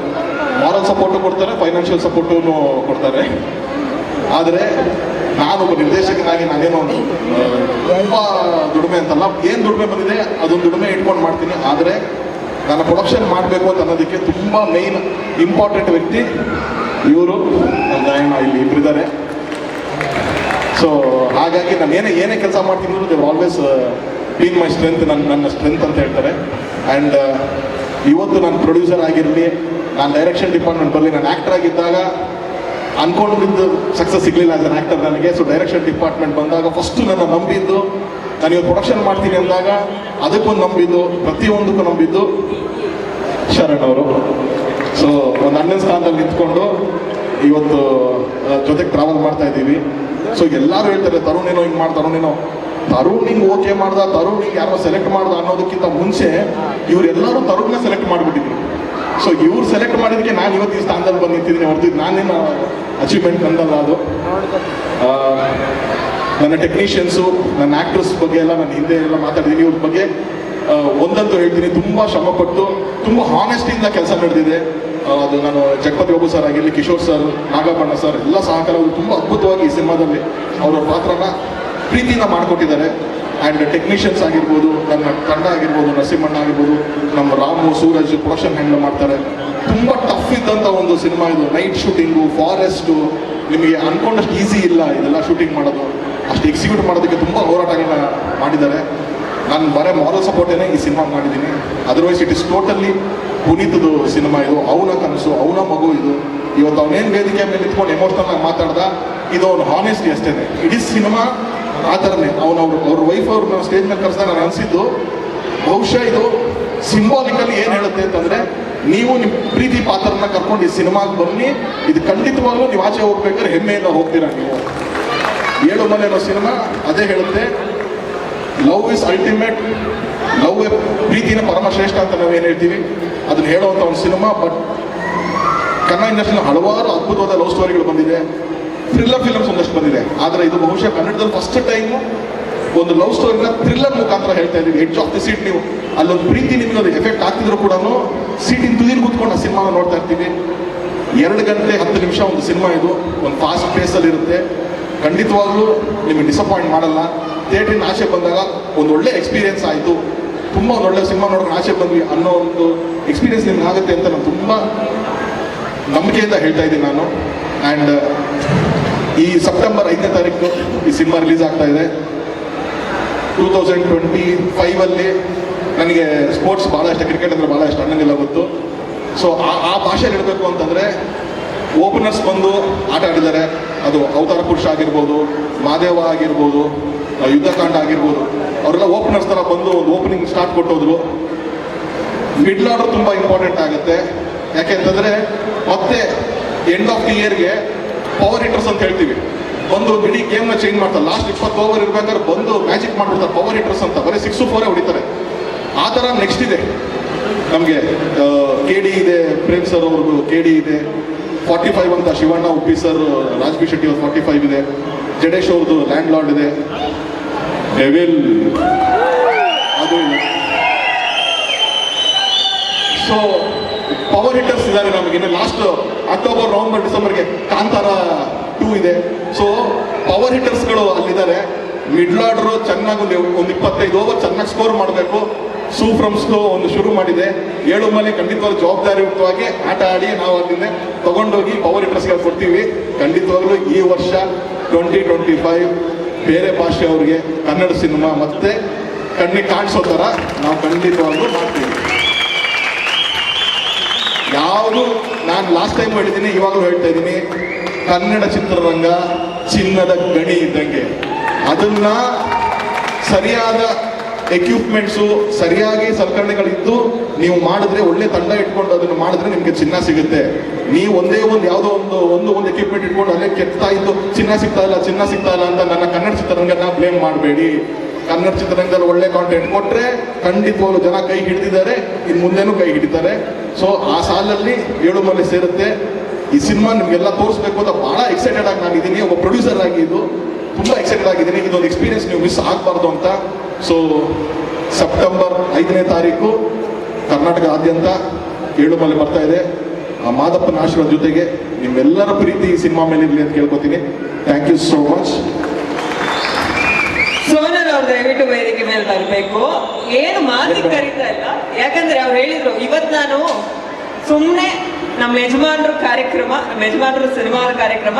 Speaker 7: ಮಾರಲ್ ಸಪೋರ್ಟು ಕೊಡ್ತಾರೆ ಫೈನಾನ್ಷಿಯಲ್ ಸಪೋರ್ಟು ಕೊಡ್ತಾರೆ. ಆದರೆ ನಾನೊಬ್ಬ ನಿರ್ದೇಶಕನಾಗಿ ನಾನೇನೋ ತುಂಬ ದುಡಿಮೆ ಅಂತಲ್ಲ, ಏನು ದುಡಿಮೆ ಬಂದಿದೆ, ಅದೊಂದು ದುಡಿಮೆ ಇಟ್ಕೊಂಡು ಮಾಡ್ತೀನಿ. ಆದರೆ ನಾನು ಪ್ರೊಡಕ್ಷನ್ ಮಾಡಬೇಕು ಅಂತ ಅನ್ನೋದಕ್ಕೆ ತುಂಬ ಮೇಯ್ನ್ ಇಂಪಾರ್ಟೆಂಟ್ ವ್ಯಕ್ತಿ ಇವರು. ನನ್ನ ಇಲ್ಲಿ ಇಬ್ಬರಿದ್ದಾರೆ ಸೊ ಹಾಗಾಗಿ ನಾನು ಏನೇ ಏನೇ ಕೆಲಸ ಮಾಡ್ತೀನಿ Dev always been my strength ನನ್ನ ನನ್ನ ಸ್ಟ್ರೆಂತ್ ಅಂತ ಹೇಳ್ತಾರೆ. ಆ್ಯಂಡ್ ಇವತ್ತು ನಾನು ಪ್ರೊಡ್ಯೂಸರ್ ಆಗಿರಲಿ, ನಾನು ಡೈರೆಕ್ಷನ್ ಡಿಪಾರ್ಟ್ಮೆಂಟ್ ಬರಲಿ, ನಾನು ಆ್ಯಕ್ಟರ್ ಆಗಿದ್ದಾಗ ಅನ್ಕೊಂಡಿದ್ದು ಸಕ್ಸಸ್ ಸಿಗಲಿಲ್ಲ ಆ್ಯಸ್ ಆ್ಯಕ್ಟರ್ ನನಗೆ. ಸೊ ಡೈರೆಕ್ಷನ್ ಡಿಪಾರ್ಟ್ಮೆಂಟ್ ಬಂದಾಗ ಫಸ್ಟು ನನ್ನ ನಂಬಿದ್ದು ನಾನು ಇವತ್ತು ಪ್ರೊಡಕ್ಷನ್ ಮಾಡ್ತೀನಿ ಅಂದಾಗ ಅದಕ್ಕೂ ನಂಬಿದ್ದು, ಪ್ರತಿಯೊಂದಕ್ಕೂ ನಂಬಿದ್ದು ಶರಣ್ ಅವರು. ಸೊ ಒಂದು ಅಣ್ಣನ ಸ್ಥಾನದಲ್ಲಿ ನಿಂತ್ಕೊಂಡು ಇವತ್ತು ಜೊತೆಗೆ ಟ್ರಾವೆಲ್ ಮಾಡ್ತಾ ಇದ್ದೀವಿ. ಸೊ ಎಲ್ಲರೂ ಹೇಳ್ತಾರೆ, ತರುಣ್ ಏನೋ ಹಿಂಗೆ ಮಾಡ್ದ ತರುಣ್ ಏನೋ. ತರುಣ್ ಹಿಂಗೆ ಓಕೆ ಮಾಡ್ದ, ತರುಣ್ ಹಿಂಗೆ ಯಾರೋ ಸೆಲೆಕ್ಟ್ ಮಾಡ್ದ ಅನ್ನೋದಕ್ಕಿಂತ ಮುಂಚೆ ಇವರೆಲ್ಲರೂ ತರುಣ್ನ ಸೆಲೆಕ್ಟ್ ಮಾಡಿಬಿಟ್ಟಿದ್ರು. ಸೊ ಇವ್ರು ಸೆಲೆಕ್ಟ್ ಮಾಡಿದಕ್ಕೆ ನಾನು ಇವತ್ತು ಈ ಸ್ಥಾನದಲ್ಲಿ ಬಂದು ನಿಂತಿದ್ದೀನಿ ಹೊರತು ನಾನೇನು ಅಚೀವ್ಮೆಂಟ್ ಬಂದಲ್ಲ ಅದು. ನನ್ನ ಟೆಕ್ನಿಷಿಯನ್ಸು ನನ್ನ ಆ್ಯಕ್ಟರ್ಸ್ ಬಗ್ಗೆ ಎಲ್ಲ ನಾನು ಹಿಂದೆ ಎಲ್ಲ ಮಾತಾಡಿದ್ದೀನಿ. ಇವ್ರ ಬಗ್ಗೆ ಒಂದಂತೂ ಹೇಳ್ತೀನಿ. ತುಂಬ ಶ್ರಮಪಟ್ಟು, ತುಂಬ ಹಾನೆಸ್ಟಿಯಿಂದ ಕೆಲಸ ನಡೆದಿದೆ. ಅದು ನಾನು ಜಗಪತಿ ಬಾಬು ಸರ್ ಆಗಿರಲಿ ಕಿಶೋರ್ ಸರ್ ನಾಗಪ್ಪಣ್ಣ ಸರ್ ಎಲ್ಲ ಸಹಕಾರ, ಅವರು ತುಂಬ ಅದ್ಭುತವಾಗಿ ಈ ಸಿನಿಮಾದಲ್ಲಿ ಅವರ ಪಾತ್ರನ ಪ್ರೀತಿಯಿಂದ ಮಾಡಿಕೊಟ್ಟಿದ್ದಾರೆ. ಆ್ಯಂಡ್ ಟೆಕ್ನಿಷಿಯನ್ಸ್ ಆಗಿರ್ಬೋದು, ನನ್ನ ತಂಡ ಆಗಿರ್ಬೋದು, ನರಸಿಂಹಣ್ಣ ಆಗಿರ್ಬೋದು, ನಮ್ಮ ರಾಮು, ಸೂರಜ್ ಪ್ರೊಡಕ್ಷನ್ ಹ್ಯಾಂಡಲ್ ಮಾಡ್ತಾರೆ. ತುಂಬ ಟಫ್ ಇದ್ದಂಥ ಒಂದು ಸಿನಿಮಾ ಇದು. ನೈಟ್ ಶೂಟಿಂಗು ಫಾರೆಸ್ಟು ನಿಮಗೆ ಅನ್ಕೊಂಡಷ್ಟು ಈಸಿ ಇಲ್ಲ ಇದೆಲ್ಲ ಶೂಟಿಂಗ್ ಮಾಡೋದು. ಎಕ್ಸಿಕ್ಯೂಟ್ ಮಾಡೋದಕ್ಕೆ ತುಂಬ ಹೋರಾಟಗಳನ್ನ ಮಾಡಿದ್ದಾರೆ. ನಾನು ಬರೇ ಮಾರಲ್ ಸಪೋರ್ಟೇನೆ ಈ ಸಿನಿಮಾ ಮಾಡಿದ್ದೀನಿ. ಅದರ್ವೈಸ್ ಇಟ್ ಇಸ್ ಟೋಟಲಿ ಪುನೀತದು ಸಿನಿಮಾ ಇದು. ಅವನ ಕನಸು, ಅವನ ಮಗು ಇದು. ಇವತ್ತು ಅವನೇನು ವೇದಿಕೆ ಮೇಲೆ ನಿಂತ್ಕೊಂಡು ಎಮೋಷನಲ್ ಆಗಿ ಮಾತಾಡ್ದ, ಇದು ಅವನು ಹಾನೆಸ್ಟಿ ಅಷ್ಟೇ ಇಡೀ ಸಿನಿಮಾ ಆ ಥರನೇ. ಅವನು ಅವ್ರ ಅವ್ರ ವೈಫ್ ಅವ್ರನ್ನ ಸ್ಟೇಜ್ ಮೇಲೆ ಕರೆಸ್ದಾಗ ನಾನು ಅನಿಸಿದ್ದು, ಬಹುಶಃ ಇದು ಸಿಂಬಾಲಿಕಲಿ ಏನು ಹೇಳುತ್ತೆ ಅಂತಂದರೆ, ನೀವು ನಿಮ್ಮ ಪ್ರೀತಿ ಪಾತ್ರನ ಕರ್ಕೊಂಡು ಈ ಸಿನಿಮಾಗೆ ಬನ್ನಿ. ಇದು ಖಂಡಿತವಾಗ್ಲೂ ನೀವು ಆಚೆ ಹೋಗ್ಬೇಕಾದ್ರೆ ಹೆಮ್ಮೆಯಿಂದ ಹೋಗ್ತೀರಾ ನೀವು. ಏಳು ಮನೆ ಅನ್ನೋ ಸಿನಿಮಾ ಅದೇ ಹೇಳುತ್ತೆ. ಲವ್ ಇಸ್ ಅಲ್ಟಿಮೇಟ್ ಲವ್ ಪ್ರೀತಿನ ಪರಮಶ್ರೇಷ್ಠ ಅಂತ ನಾವೇನು ಹೇಳ್ತೀವಿ? ಅದನ್ನ ಹೇಳುವಂಥ ಒಂದು ಸಿನಿಮಾ ಬಟ್ ಕನ್ನಡ ಇಂಡಸ್ಟ್ರಿನ ಹಲವಾರು ಅದ್ಭುತವಾದ ಲವ್ ಸ್ಟೋರಿಗಳು ಬಂದಿದೆ. ಥ್ರಿಲ್ಲರ್ ಫಿಲಮ್ಸ್ ಒಂದಷ್ಟು ಬಂದಿದೆ. ಆದರೆ ಇದು ಬಹುಶಃ ಕನ್ನಡದಲ್ಲಿ ಫಸ್ಟ್ ಟೈಮು ಒಂದು ಲವ್ ಸ್ಟೋರಿನ ಥ್ರಿಲ್ಲರ್ ಮುಖಾಂತರ ಹೇಳ್ತಾ ಇದ್ದೀವಿ. ಹೆಚ್ಚು ಆಫ್ ದಿ ಸೀಟ್ ನೀವು. ಅಲ್ಲೊಂದು ಪ್ರೀತಿ ನಿಮಗೆ ಅದು ಎಫೆಕ್ಟ್ ಆಗ್ತಿದ್ರು ಕೂಡ ಸೀಟಿನ ತುದಿನ ಕೂತ್ಕೊಂಡು ಆ ಸಿನಿಮಾನ ನೋಡ್ತಾ ಇರ್ತೀವಿ. ಎರಡು ಗಂಟೆ ಹತ್ತು ನಿಮಿಷ ಒಂದು ಸಿನಿಮಾ ಇದು. ಒಂದು ಫಾಸ್ಟ್ ಪೇಸಲ್ಲಿ ಇರುತ್ತೆ. ಖಂಡಿತವಾಗ್ಲೂ ನಿಮಗೆ ಡಿಸಪಾಯಿಂಟ್ ಮಾಡಲ್ಲ. ಥಿಯೇಟ್ರಿನ ಆಸೆ ಬಂದಾಗ ಒಂದು ಒಳ್ಳೆ ಎಕ್ಸ್ಪೀರಿಯನ್ಸ್ ಆಯಿತು. ತುಂಬ ಒಳ್ಳೆ ಸಿನಿಮಾ ನೋಡೋಕೆ ಆಸೆ ಬಂದ್ವಿ ಅನ್ನೋ ಒಂದು ಎಕ್ಸ್ಪೀರಿಯನ್ಸ್ ನಿಮ್ಗೆ ಆಗುತ್ತೆ ಅಂತ ನಾನು ತುಂಬ ನಂಬಿಕೆಯಿಂದ ಹೇಳ್ತಾ ಇದ್ದೀನಿ ನಾನು. ಆ್ಯಂಡ್ ಈ ಸೆಪ್ಟೆಂಬರ್ ಐದನೇ ತಾರೀಕು ಈ ಸಿನಿಮಾ ರಿಲೀಸ್ ಆಗ್ತಾ ಇದೆ. ಟೂ ತೌಸಂಡ್ ಟ್ವೆಂಟಿ ಫೈವಲ್ಲಿ ನನಗೆ ಸ್ಪೋರ್ಟ್ಸ್ ಭಾಳ ಇಷ್ಟ ಕ್ರಿಕೆಟ್ ಅಂದರೆ ಭಾಳ ಇಷ್ಟ ಅಣ್ಣನಿಲ್ಲ ಗೊತ್ತು. ಸೊ ಆ ಆ ಭಾಷೆಯಲ್ಲಿ ಹೇಳಬೇಕು ಅಂತಂದರೆ ಓಪನರ್ಸ್ ಬಂದು ಆಟ ಆಡಿದ್ದಾರೆ. ಅದು ಅವತಾರ ಪುರುಷ ಆಗಿರ್ಬೋದು ಮಾದೇವ ಆಗಿರ್ಬೋದು ಯುದ್ಧಕಾಂಡ ಆಗಿರ್ಬೋದು, ಅವರೆಲ್ಲ ಓಪನರ್ಸ್ ಥರ ಬಂದು ಒಂದು ಓಪನಿಂಗ್ ಸ್ಟಾರ್ಟ್ ಕೊಟ್ಟೋದ್ರು. ಮಿಡ್ಲ್ ಆರ್ಡರ್ ತುಂಬ ಇಂಪಾರ್ಟೆಂಟ್ ಆಗುತ್ತೆ. ಯಾಕೆಂತಂದ್ರೆ ಮತ್ತೆ ಎಂಡ್ ಆಫ್ ದಿ ಇಯರ್ಗೆ ಪವರ್ ಹಿಟರ್ಸ್ ಅಂತ ಹೇಳ್ತೀವಿ. ಬಂದು ಇಡೀ ಗೇಮ್ನ ಚೇಂಜ್ ಮಾಡ್ತಾರೆ. ಲಾಸ್ಟ್ ಇಪ್ಪತ್ತು ಓವರ್ ಇರ್ಬೇಕಾದ್ರೆ ಬಂದು ಮ್ಯಾಜಿಕ್ ಮಾಡ್ಬಿಡ್ತಾರೆ ಪವರ್ ಹಿಟರ್ಸ್ ಅಂತ. ಬರೀ ಸಿಕ್ಸು ಫೋರೇ ಹೊಡಿತಾರೆ. ಆ ಥರ ನೆಕ್ಸ್ಟ್ ಇದೆ. ನಮಗೆ ಕೆ ಡಿ ಇದೆ ಪ್ರೇಮ್ ಸರ್ ಅವ್ರಿಗೂ ಕೆ ಡಿ ಇದೆ ಫಾರ್ಟಿ ಫೈವ್ ಅಂತ ಶಿವಣ್ಣ ಉಪ್ಪಿ ಸರ್ ರಾಜ್ಬಿ ಶೆಟ್ಟಿ ಅವ್ರು ಫಾರ್ಟಿ ಫೈವ್ ಇದೆ. ಜಡೇಶ್ ಅವ್ರದ್ದು ಲ್ಯಾಂಡ್ ಲಾರ್ಡ್ ಇದೆ. ಡೆವಿಲ್ ಅದು ಸೊ ಪವರ್ ಹಿಟರ್ಸ್ ಇದ್ದಾರೆ ನಮಗೆ. ಇನ್ನು ಲಾಸ್ಟ್ ಅಕ್ಟೋಬರ್ ನವೆಂಬರ್ ಡಿಸೆಂಬರ್ಗೆ ಕಾಂತಾರ ಟೂ ಇದೆ. ಸೊ ಪವರ್ ಹಿಟರ್ಸ್ಗಳು ಅಲ್ಲಿದ್ದಾರೆ. ಮಿಡ್ಲ್ ಆರ್ಡರ್ ಚೆನ್ನಾಗಿ ಒಂದು ಒಂದು ಇಪ್ಪತ್ತೈದು ಓವರ್ ಚೆನ್ನಾಗಿ ಸ್ಕೋರ್ ಮಾಡಬೇಕು. ಸೂಫ್ರಮ್ಸ್ಗೂ ಒಂದು ಶುರು ಮಾಡಿದೆ. ಏಳು ಮೇಲೆ ಖಂಡಿತವಾಗ್ಲೂ ಜವಾಬ್ದಾರಿಯುತವಾಗಿ ಆಟ ಆಡಿ ನಾವು ಅಲ್ಲಿಂದ ತಗೊಂಡೋಗಿ ಪವರ್ ಹಿಟರ್ಸ್ಗೆ ಕೊಡ್ತೀವಿ. ಖಂಡಿತವಾಗ್ಲೂ ಈ ವರ್ಷ ಟ್ವೆಂಟಿ ಟ್ವೆಂಟಿ ಫೈವ್ ಬೇರೆ ಭಾಷೆಯವ್ರಿಗೆ ಕನ್ನಡ ಸಿನಿಮಾ ಮತ್ತೆ ಕಣ್ಣಿಗೆ ಕಾಣಿಸೋ ಥರ ನಾವು ಖಂಡಿತವಾಗ್ಲೂ ಮಾಡ್ತೀವಿ. ಯಾವುದು ನಾನು ಲಾಸ್ಟ್ ಟೈಮ್ ಹೇಳಿದ್ದೀನಿ, ಇವಾಗಲೂ ಹೇಳ್ತಾ ಇದ್ದೀನಿ. ಕನ್ನಡ ಚಿತ್ರರಂಗ ಚಿನ್ನದ ಗಣಿ ಇದ್ದಂಗೆ. ಅದನ್ನ ಸರಿಯಾದ ಎಕ್ವಿಪ್ಮೆಂಟ್ಸು ಸರಿಯಾಗಿ ಸಲಕರಣೆಗಳಿದ್ದು ನೀವು ಮಾಡಿದ್ರೆ ಒಳ್ಳೆ ತಂಡ ಇಟ್ಕೊಂಡು ಅದನ್ನು ಮಾಡಿದ್ರೆ ನಿಮಗೆ ಚಿನ್ನ ಸಿಗುತ್ತೆ. ನೀವು ಒಂದೇ ಒಂದು ಯಾವುದೋ ಒಂದು ಒಂದು ಒಂದು ಎಕ್ವಿಪ್ಮೆಂಟ್ ಇಟ್ಕೊಂಡು ಅಲ್ಲೇ ಕೆತ್ತಾ ಇದ್ದು ಚಿನ್ನ ಸಿಗ್ತಾ ಇಲ್ಲ, ಚಿನ್ನ ಸಿಗ್ತಾ ಇಲ್ಲ ಅಂತ ನನ್ನ ಕನ್ನಡ ಚಿತ್ರರಂಗನ ಬ್ಲೇಮ್ ಮಾಡಬೇಡಿ. ಕನ್ನಡ ಚಿತ್ರರಂಗದಲ್ಲಿ ಒಳ್ಳೆ ಕಾಂಟೆಂಟ್ ಕೊಟ್ಟರೆ ಖಂಡಿತವಾಗ್ಲೂ ಜನ ಕೈ ಹಿಡಿದಿದ್ದಾರೆ ಇನ್ನು ಮುಂದೆನೂ ಕೈ ಹಿಡಿತಾರೆ. ಸೊ ಆ ಸಾಲಲ್ಲಿ ಏಳು ಮನೆ ಸೇರುತ್ತೆ. ಈ ಸಿನಿಮಾ ನಿಮಗೆಲ್ಲ ತೋರಿಸ್ಬೇಕು ಅಂತ ಬಹಳ ಎಕ್ಸೈಟೆಡ್ ಆಗಿ ನಾನಿದ್ದೀನಿ. ಒಬ್ಬ ಪ್ರೊಡ್ಯೂಸರ್ ಆಗಿ ಇದು ತುಂಬ ಎಕ್ಸೈಟೆಡ್ ಆಗಿದ್ದೀನಿ. ಇದೊಂದು ಎಕ್ಸ್ಪೀರಿಯನ್ಸ್ ನೀವು ಮಿಸ್ ಆಗಬಾರ್ದು ಅಂತ. ಸೊ ಸೆಪ್ಟೆಂಬರ್ ಐದನೇ ತಾರೀಕು ಕರ್ನಾಟಕದಾದ್ಯಂತ ಏಳುಮಲೆ ಬರ್ತಾ ಇದೆ. ಆ ಮಾದಪ್ಪನ ಆಶೀರ್ವಾದ ಜೊತೆಗೆ ನಿಮ್ಮೆಲ್ಲರ ಪ್ರೀತಿ ಈ ಸಿನಿಮಾ ಮೇಲೆ ಇರಲಿ ಅಂತ ಕೇಳ್ಕೊತೀನಿ. ಥ್ಯಾಂಕ್ ಯು ಸೋ ಮಚ್
Speaker 1: ದಯವಿಟ್ಟು ವೇದಿಕೆ ಮೇಲೆ ಬರಬೇಕು. ಏನು ಮಾತಿಗೆ ಕರೀತಾ ಇಲ್ಲ. ಯಾಕಂದ್ರೆ ಅವ್ರು ಹೇಳಿದ್ರು, ಇವತ್ ನಾನು ಸುಮ್ಮನೆ ನಮ್ಮ ಯಜಮಾನ್ರ ಕಾರ್ಯಕ್ರಮ, ನಮ್ಮ ಯಜಮಾನ್ರ ಸಿನಿಮಾ ಕಾರ್ಯಕ್ರಮ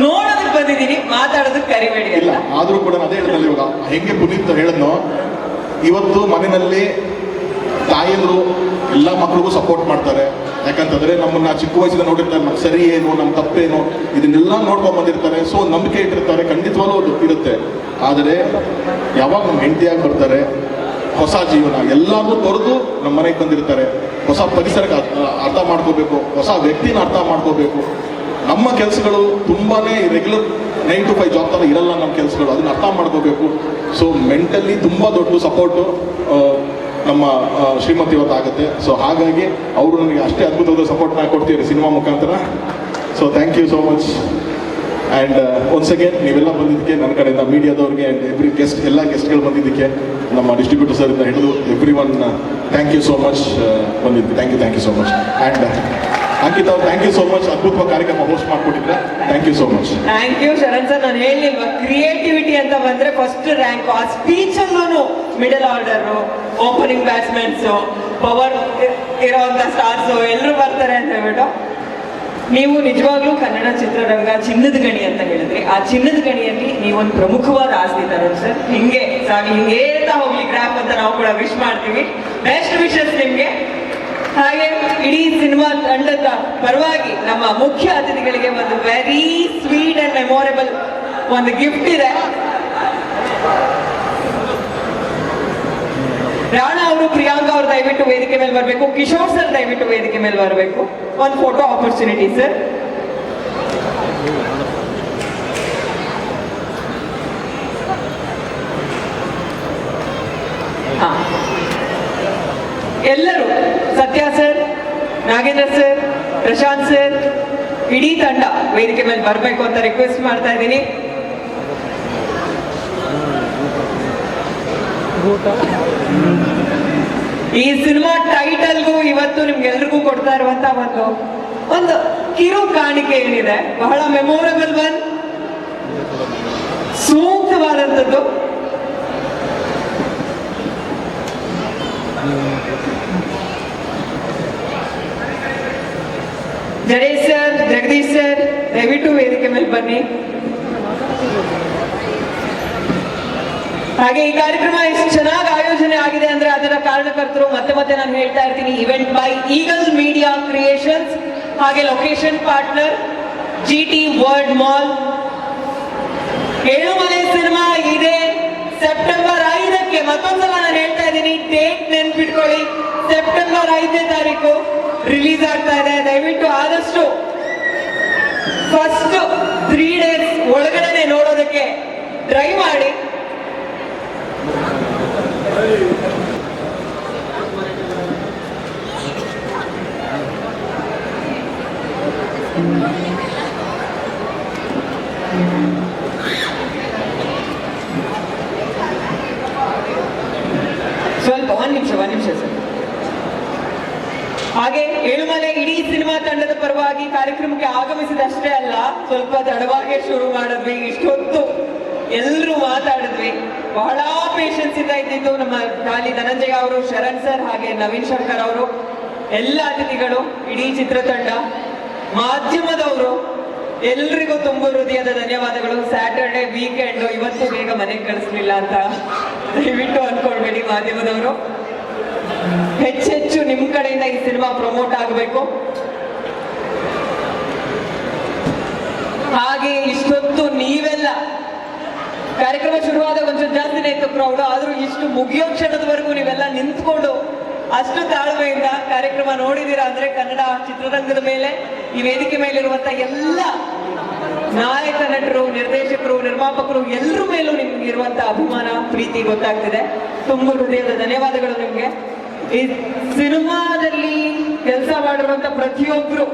Speaker 1: ನೋಡೋದಕ್ಕೆ ಬಂದಿದ್ದೀನಿ ಮಾತಾಡೋದಕ್ಕೆ ಕರಿಬೇಡಿ
Speaker 7: ಇಲ್ಲ ಆದ್ರೂ ಕೂಡ ಅದೇ ಹೇಳಿದ್ನಲ್ಲ ಇವಾಗ ಹೆಂಗೆ ಪುನೀತ್ ಹೇಳಿದ್ನು ಇವತ್ತು ಮನೆಯಲ್ಲಿ ತಾಯಿಯರು ಎಲ್ಲ ಮಕ್ಕಳಿಗೂ ಸಪೋರ್ಟ್ ಮಾಡ್ತಾರೆ. ಯಾಕಂತಂದ್ರೆ ನಮ್ಮನ್ನ ಚಿಕ್ಕ ವಯಸ್ಸಿಂದ ನೋಡಿರ್ತಾರೆ ನಮ್ಮ ಸರಿ ಏನು ನಮ್ಮ ತಪ್ಪೇನು ಇದನ್ನೆಲ್ಲ ನೋಡ್ಕೊಂಡ್ ಬಂದಿರ್ತಾರೆ. ಸೊ ನಂಬಿಕೆ ಇಟ್ಟಿರ್ತಾರೆ ಖಂಡಿತವಾಗ್ಲೂ ಅದು ಇರುತ್ತೆ. ಆದರೆ ಯಾವಾಗ ನಮ್ಮ ಹೆಂಡತಿಯಾಗಿ ಬರ್ತಾರೆ ಹೊಸ ಜೀವನ ಎಲ್ಲಾನು ತೊರೆದು ನಮ್ಮ ಮನೆಗೆ ಬಂದಿರ್ತಾರೆ. ಹೊಸ ಪರಿಸರಕ್ಕೆ ಅರ್ಥ ಮಾಡ್ಕೋಬೇಕು ಹೊಸ ವ್ಯಕ್ತಿನ ಅರ್ಥ ಮಾಡ್ಕೋಬೇಕು. ನಮ್ಮ ಕೆಲಸಗಳು ತುಂಬಾನೇ regular nine to five job ಥರ ಇರಲ್ಲ ನಮ್ಮ ಕೆಲಸಗಳು. ಅದನ್ನ ಅರ್ಥ ಮಾಡ್ಕೋಬೇಕು. ಸೊ ಮೆಂಟಲಿ ತುಂಬ ದೊಡ್ಡ ಸಪೋರ್ಟು ನಮ್ಮ ಶ್ರೀಮತಿ ಇವತ್ತು ಆಗುತ್ತೆ. ಸೊ ಹಾಗಾಗಿ ಅವರು ನನಗೆ ಅಷ್ಟೇ ಅದ್ಭುತವಾದ ಸಪೋರ್ಟ್ನ ಕೊಡ್ತೀರಿ ಸಿನಿಮಾ ಮುಖಾಂತರ. So thank you so much and once again ನೀವೆಲ್ಲ ಬಂದಿದ್ದಕ್ಕೆ ನನ್ನ ಕಡೆಯಿಂದ ಮೀಡಿಯಾದವ್ರಿಗೆ ಆ್ಯಂಡ್ ಎವ್ರಿ ಗೆಸ್ಟ್ ಎಲ್ಲ ಗೆಸ್ಟ್ಗಳು ಬಂದಿದ್ದಕ್ಕೆ ನಮ್ಮ ಡಿಸ್ಟ್ರಿಬ್ಯೂಟರ್ ಸರ್ ಇಂದ ಹಿಡಿದು everyone thank you so much ಬಂದಿದ್ದು thank you thank you so much and Ankit thank you so much ಅದ್ಭುತವಾದ ಕಾರ್ಯಕ್ರಮ host ಮಾಡ್ಕೊಟ್ಟಿದ್ರೆ. Thank you so much
Speaker 1: thank you Sharan sir ನಾನು ಹೇಳಿಲ್ವಾ? ಕ್ರಿಯೇಟಿವಿಟಿ ಅಂತ ಬಂದ್ರೆ ಫಸ್ಟ್ ರ್ಯಾಂಕ್ ಆ ಸ್ಪೀಚ್ ಅಲ್ಲೂ middle order opening batsmans power ಇರೋವಂಥ ಸ್ಟಾರ್ಸ್ ಎಲ್ಲರೂ ಬರ್ತಾರೆ ಅಂತ ಹೇಳ್ಬಿಟ್ಟು. ನೀವು ನಿಜವಾಗ್ಲೂ ಕನ್ನಡ ಚಿತ್ರರಂಗ ಚಿನ್ನದ ಗಣಿ ಅಂತ ಹೇಳಿದ್ರಿ. ಆ ಚಿನ್ನದ ಗಣಿಯಲ್ಲಿ ನೀವೊಂದು ಪ್ರಮುಖವಾದ ಆಸ್ತಿ ತರ ಸರ್ ಹಿಂಗೆ ಸಾವಿ ಹಿಂಗೆ ಏರ್ತಾ ಹೋಗ್ಲಿ. ಗ್ರಾಫ್ ಅಂತ ನಾವು ಕೂಡ ವಿಶ್ ಮಾಡ್ತೀವಿ. ಬೆಸ್ಟ್ ವಿಶಸ್ ನಿಮ್ಗೆ. ಹಾಗೆ ಇಡೀ ಸಿನಿಮಾ ತಂಡದ ಪರವಾಗಿ ನಮ್ಮ ಮುಖ್ಯ ಅತಿಥಿಗಳಿಗೆ ಒಂದು ವೆರಿ ಸ್ವೀಟ್ ಅಂಡ್ ಮೆಮೊರೇಬಲ್ ಒಂದು ಗಿಫ್ಟ್ ಇದೆ. ರಾಣಾ ಅವರು, ಪ್ರಿಯಾಂಕಾ ಅವರು ದಯವಿಟ್ಟು ವೇದಿಕೆ ಮೇಲೆ ಬರಬೇಕು. ಕಿಶೋರ್ ಸರ್ ದಯವಿಟ್ಟು ವೇದಿಕೆ ಮೇಲೆ ಬರಬೇಕು. ಒಂದು ಫೋಟೋ ಆಪರ್ಚುನಿಟಿ ಸರ್ ಎಲ್ಲರೂ Sathya sir, Nagendra sir, Prashanth sir, ಇಡೀ ತಂಡ ವೇದಿಕೆ ಮೇಲೆ ಬರಬೇಕು ಅಂತ ರಿಕ್ವೆಸ್ಟ್ ಮಾಡ್ತಾ ಇದ್ದೀನಿ. ಈ ಸಿನಿಮಾ ಟೈಟಲ್ಗೂ ಇವತ್ತು ನಿಮ್ಗೆಲ್ರಿಗೂ ಕೊಡ್ತಾ ಇರುವಂತ ಒಂದು ಒಂದು ಕಿರು ಕಾಣಿಕೆ ಏನಿದೆ, ಬಹಳ ಮೆಮೊರಬಲ್ ಒನ್ ಸೂಕ್ತವಾದಂಥದ್ದು. ಜಡೇಶ್ ಸರ್ ಜಗದೀಶ್ ಸರ್ ದಯವಿಟ್ಟು ವೇದಿಕೆ ಮೇಲೆ ಬನ್ನಿ. ಹಾಗೆ ಈ ಕಾರ್ಯಕ್ರಮ ಎಷ್ಟು ಚೆನ್ನಾಗಿ ಆಯೋಜನೆ ಆಗಿದೆ ಅಂದ್ರೆ ಅದರ ಕಾರಣಕರ್ತರು ಮತ್ತೆ ಮತ್ತೆ ನಾನು ಹೇಳ್ತಾ ಇರ್ತೀನಿ event by eagle media creations ಹಾಗೆ location partner G T world mall Elumale cinema ಇದೆ. ಸೆಪ್ಟೆಂಬರ್ ಐದಕ್ಕೆ ಮತ್ತೊಂದು ನಾನು ಹೇಳ್ತಾ ಇದ್ದೀನಿ ಡೇಟ್ ನೆನ್ಪಿಟ್ಕೊಳ್ಳಿ. ಸೆಪ್ಟೆಂಬರ್ ಐದನೇ ತಾರೀಕು. ರಿಲೀಸ್ ಆಗ್ತಾ ಇದೆ. ದಯವಿಟ್ಟು ಆದಷ್ಟು ಫಸ್ಟ್ ತ್ರೀ ಡೇಸ್ ಒಳಗಡೆ ನೋಡೋದಕ್ಕೆ ಟ್ರೈ ಮಾಡಿ ಸ್ವಲ್ಪ ಒಂದ್ ನಿಮಿಷ ಒಂದ್ ನಿಮಿಷ ಸರ್ ಹಾಗೆ ಏಳುಮಲೆ ಇಡೀ ಸಿನಿಮಾ ತಂಡದ ಪರವಾಗಿ ಕಾರ್ಯಕ್ರಮಕ್ಕೆ ಆಗಮಿಸಿದಷ್ಟೇ ಅಲ್ಲ, ಸ್ವಲ್ಪ ತಡವಾಗಿ ಶುರು ಮಾಡಿದ್ವಿ, ಇಷ್ಟೊತ್ತು ಎಲ್ಲರೂ ಮಾತಾಡಿದ್ವಿ. ಬಹಳ ಪೇಷನ್ಸ್ ಇಂದ ಇದ್ದಿದ್ದು ನಮ್ಮ ಖಾಲಿ ಧನಂಜಯ ಅವರು, ಶರಣ್ ಸರ್ ಹಾಗೆ ನವೀನ್ ಶಂಕರ್ ಅವರು, ಎಲ್ಲ ಅತಿಥಿಗಳು, ಇಡೀ ಚಿತ್ರತಂಡ, ಮಾಧ್ಯಮದವರು, ಎಲ್ರಿಗೂ ತುಂಬ ಹೃದಯದ ಧನ್ಯವಾದಗಳು. ಸ್ಯಾಟರ್ಡೆ ವೀಕೆಂಡ್ ಇವತ್ತು ಬೇಗ ಮನೆಗೆ ಕಳಿಸ್ಲಿಲ್ಲ ಅಂತ ದಯವಿಟ್ಟು ಅನ್ಕೊಳ್ಬೇಡಿ ಮಾಧ್ಯಮದವರು. ಹೆಚ್ಚೆಚ್ಚು ನಿಮ್ಮ ಕಡೆಯಿಂದ ಈ ಸಿನಿಮಾ ಪ್ರಮೋಟ್ ಆಗಬೇಕು. ಹಾಗೆ ಇಷ್ಟೊತ್ತು ನೀವೆಲ್ಲ ಕಾರ್ಯಕ್ರಮ ಶುರುವಾದ ಒಂದು ಜಾಸ್ತಿನೇ ಇತ್ತು ಪ್ರೌಢ ಆದರೂ ಇಷ್ಟು ಮುಗಿಯೋ ಕ್ಷಣದವರೆಗೂ ನೀವೆಲ್ಲ ನಿಂತ್ಕೊಂಡು ಅಷ್ಟು ತಾಳ್ಮೆಯಿಂದ ಕಾರ್ಯಕ್ರಮ ನೋಡಿದೀರಾ ಅಂದ್ರೆ ಕನ್ನಡ ಚಿತ್ರರಂಗದ ಮೇಲೆ, ಈ ವೇದಿಕೆ ಮೇಲಿರುವಂತ ಎಲ್ಲ ನಾಯಕ ನಟರು, ನಿರ್ದೇಶಕರು, ನಿರ್ಮಾಪಕರು ಎಲ್ಲರ ಮೇಲೂ ನಿಮ್ಗೆ ಇರುವಂತ ಅಭಿಮಾನ, ಪ್ರೀತಿ ಗೊತ್ತಾಗ್ತಿದೆ. ತುಂಬ ಹೃದಯದ ಧನ್ಯವಾದಗಳು ನಿಮ್ಗೆ. ಈ ಸಿನಿಮಾದಲ್ಲಿ ಕೆಲಸ ಮಾಡಿರುವಂತ ಪ್ರತಿಯೊಬ್ರು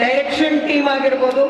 Speaker 1: ಡೈರೆಕ್ಷನ್ ಟೀಮ್ ಆಗಿರ್ಬೋದು.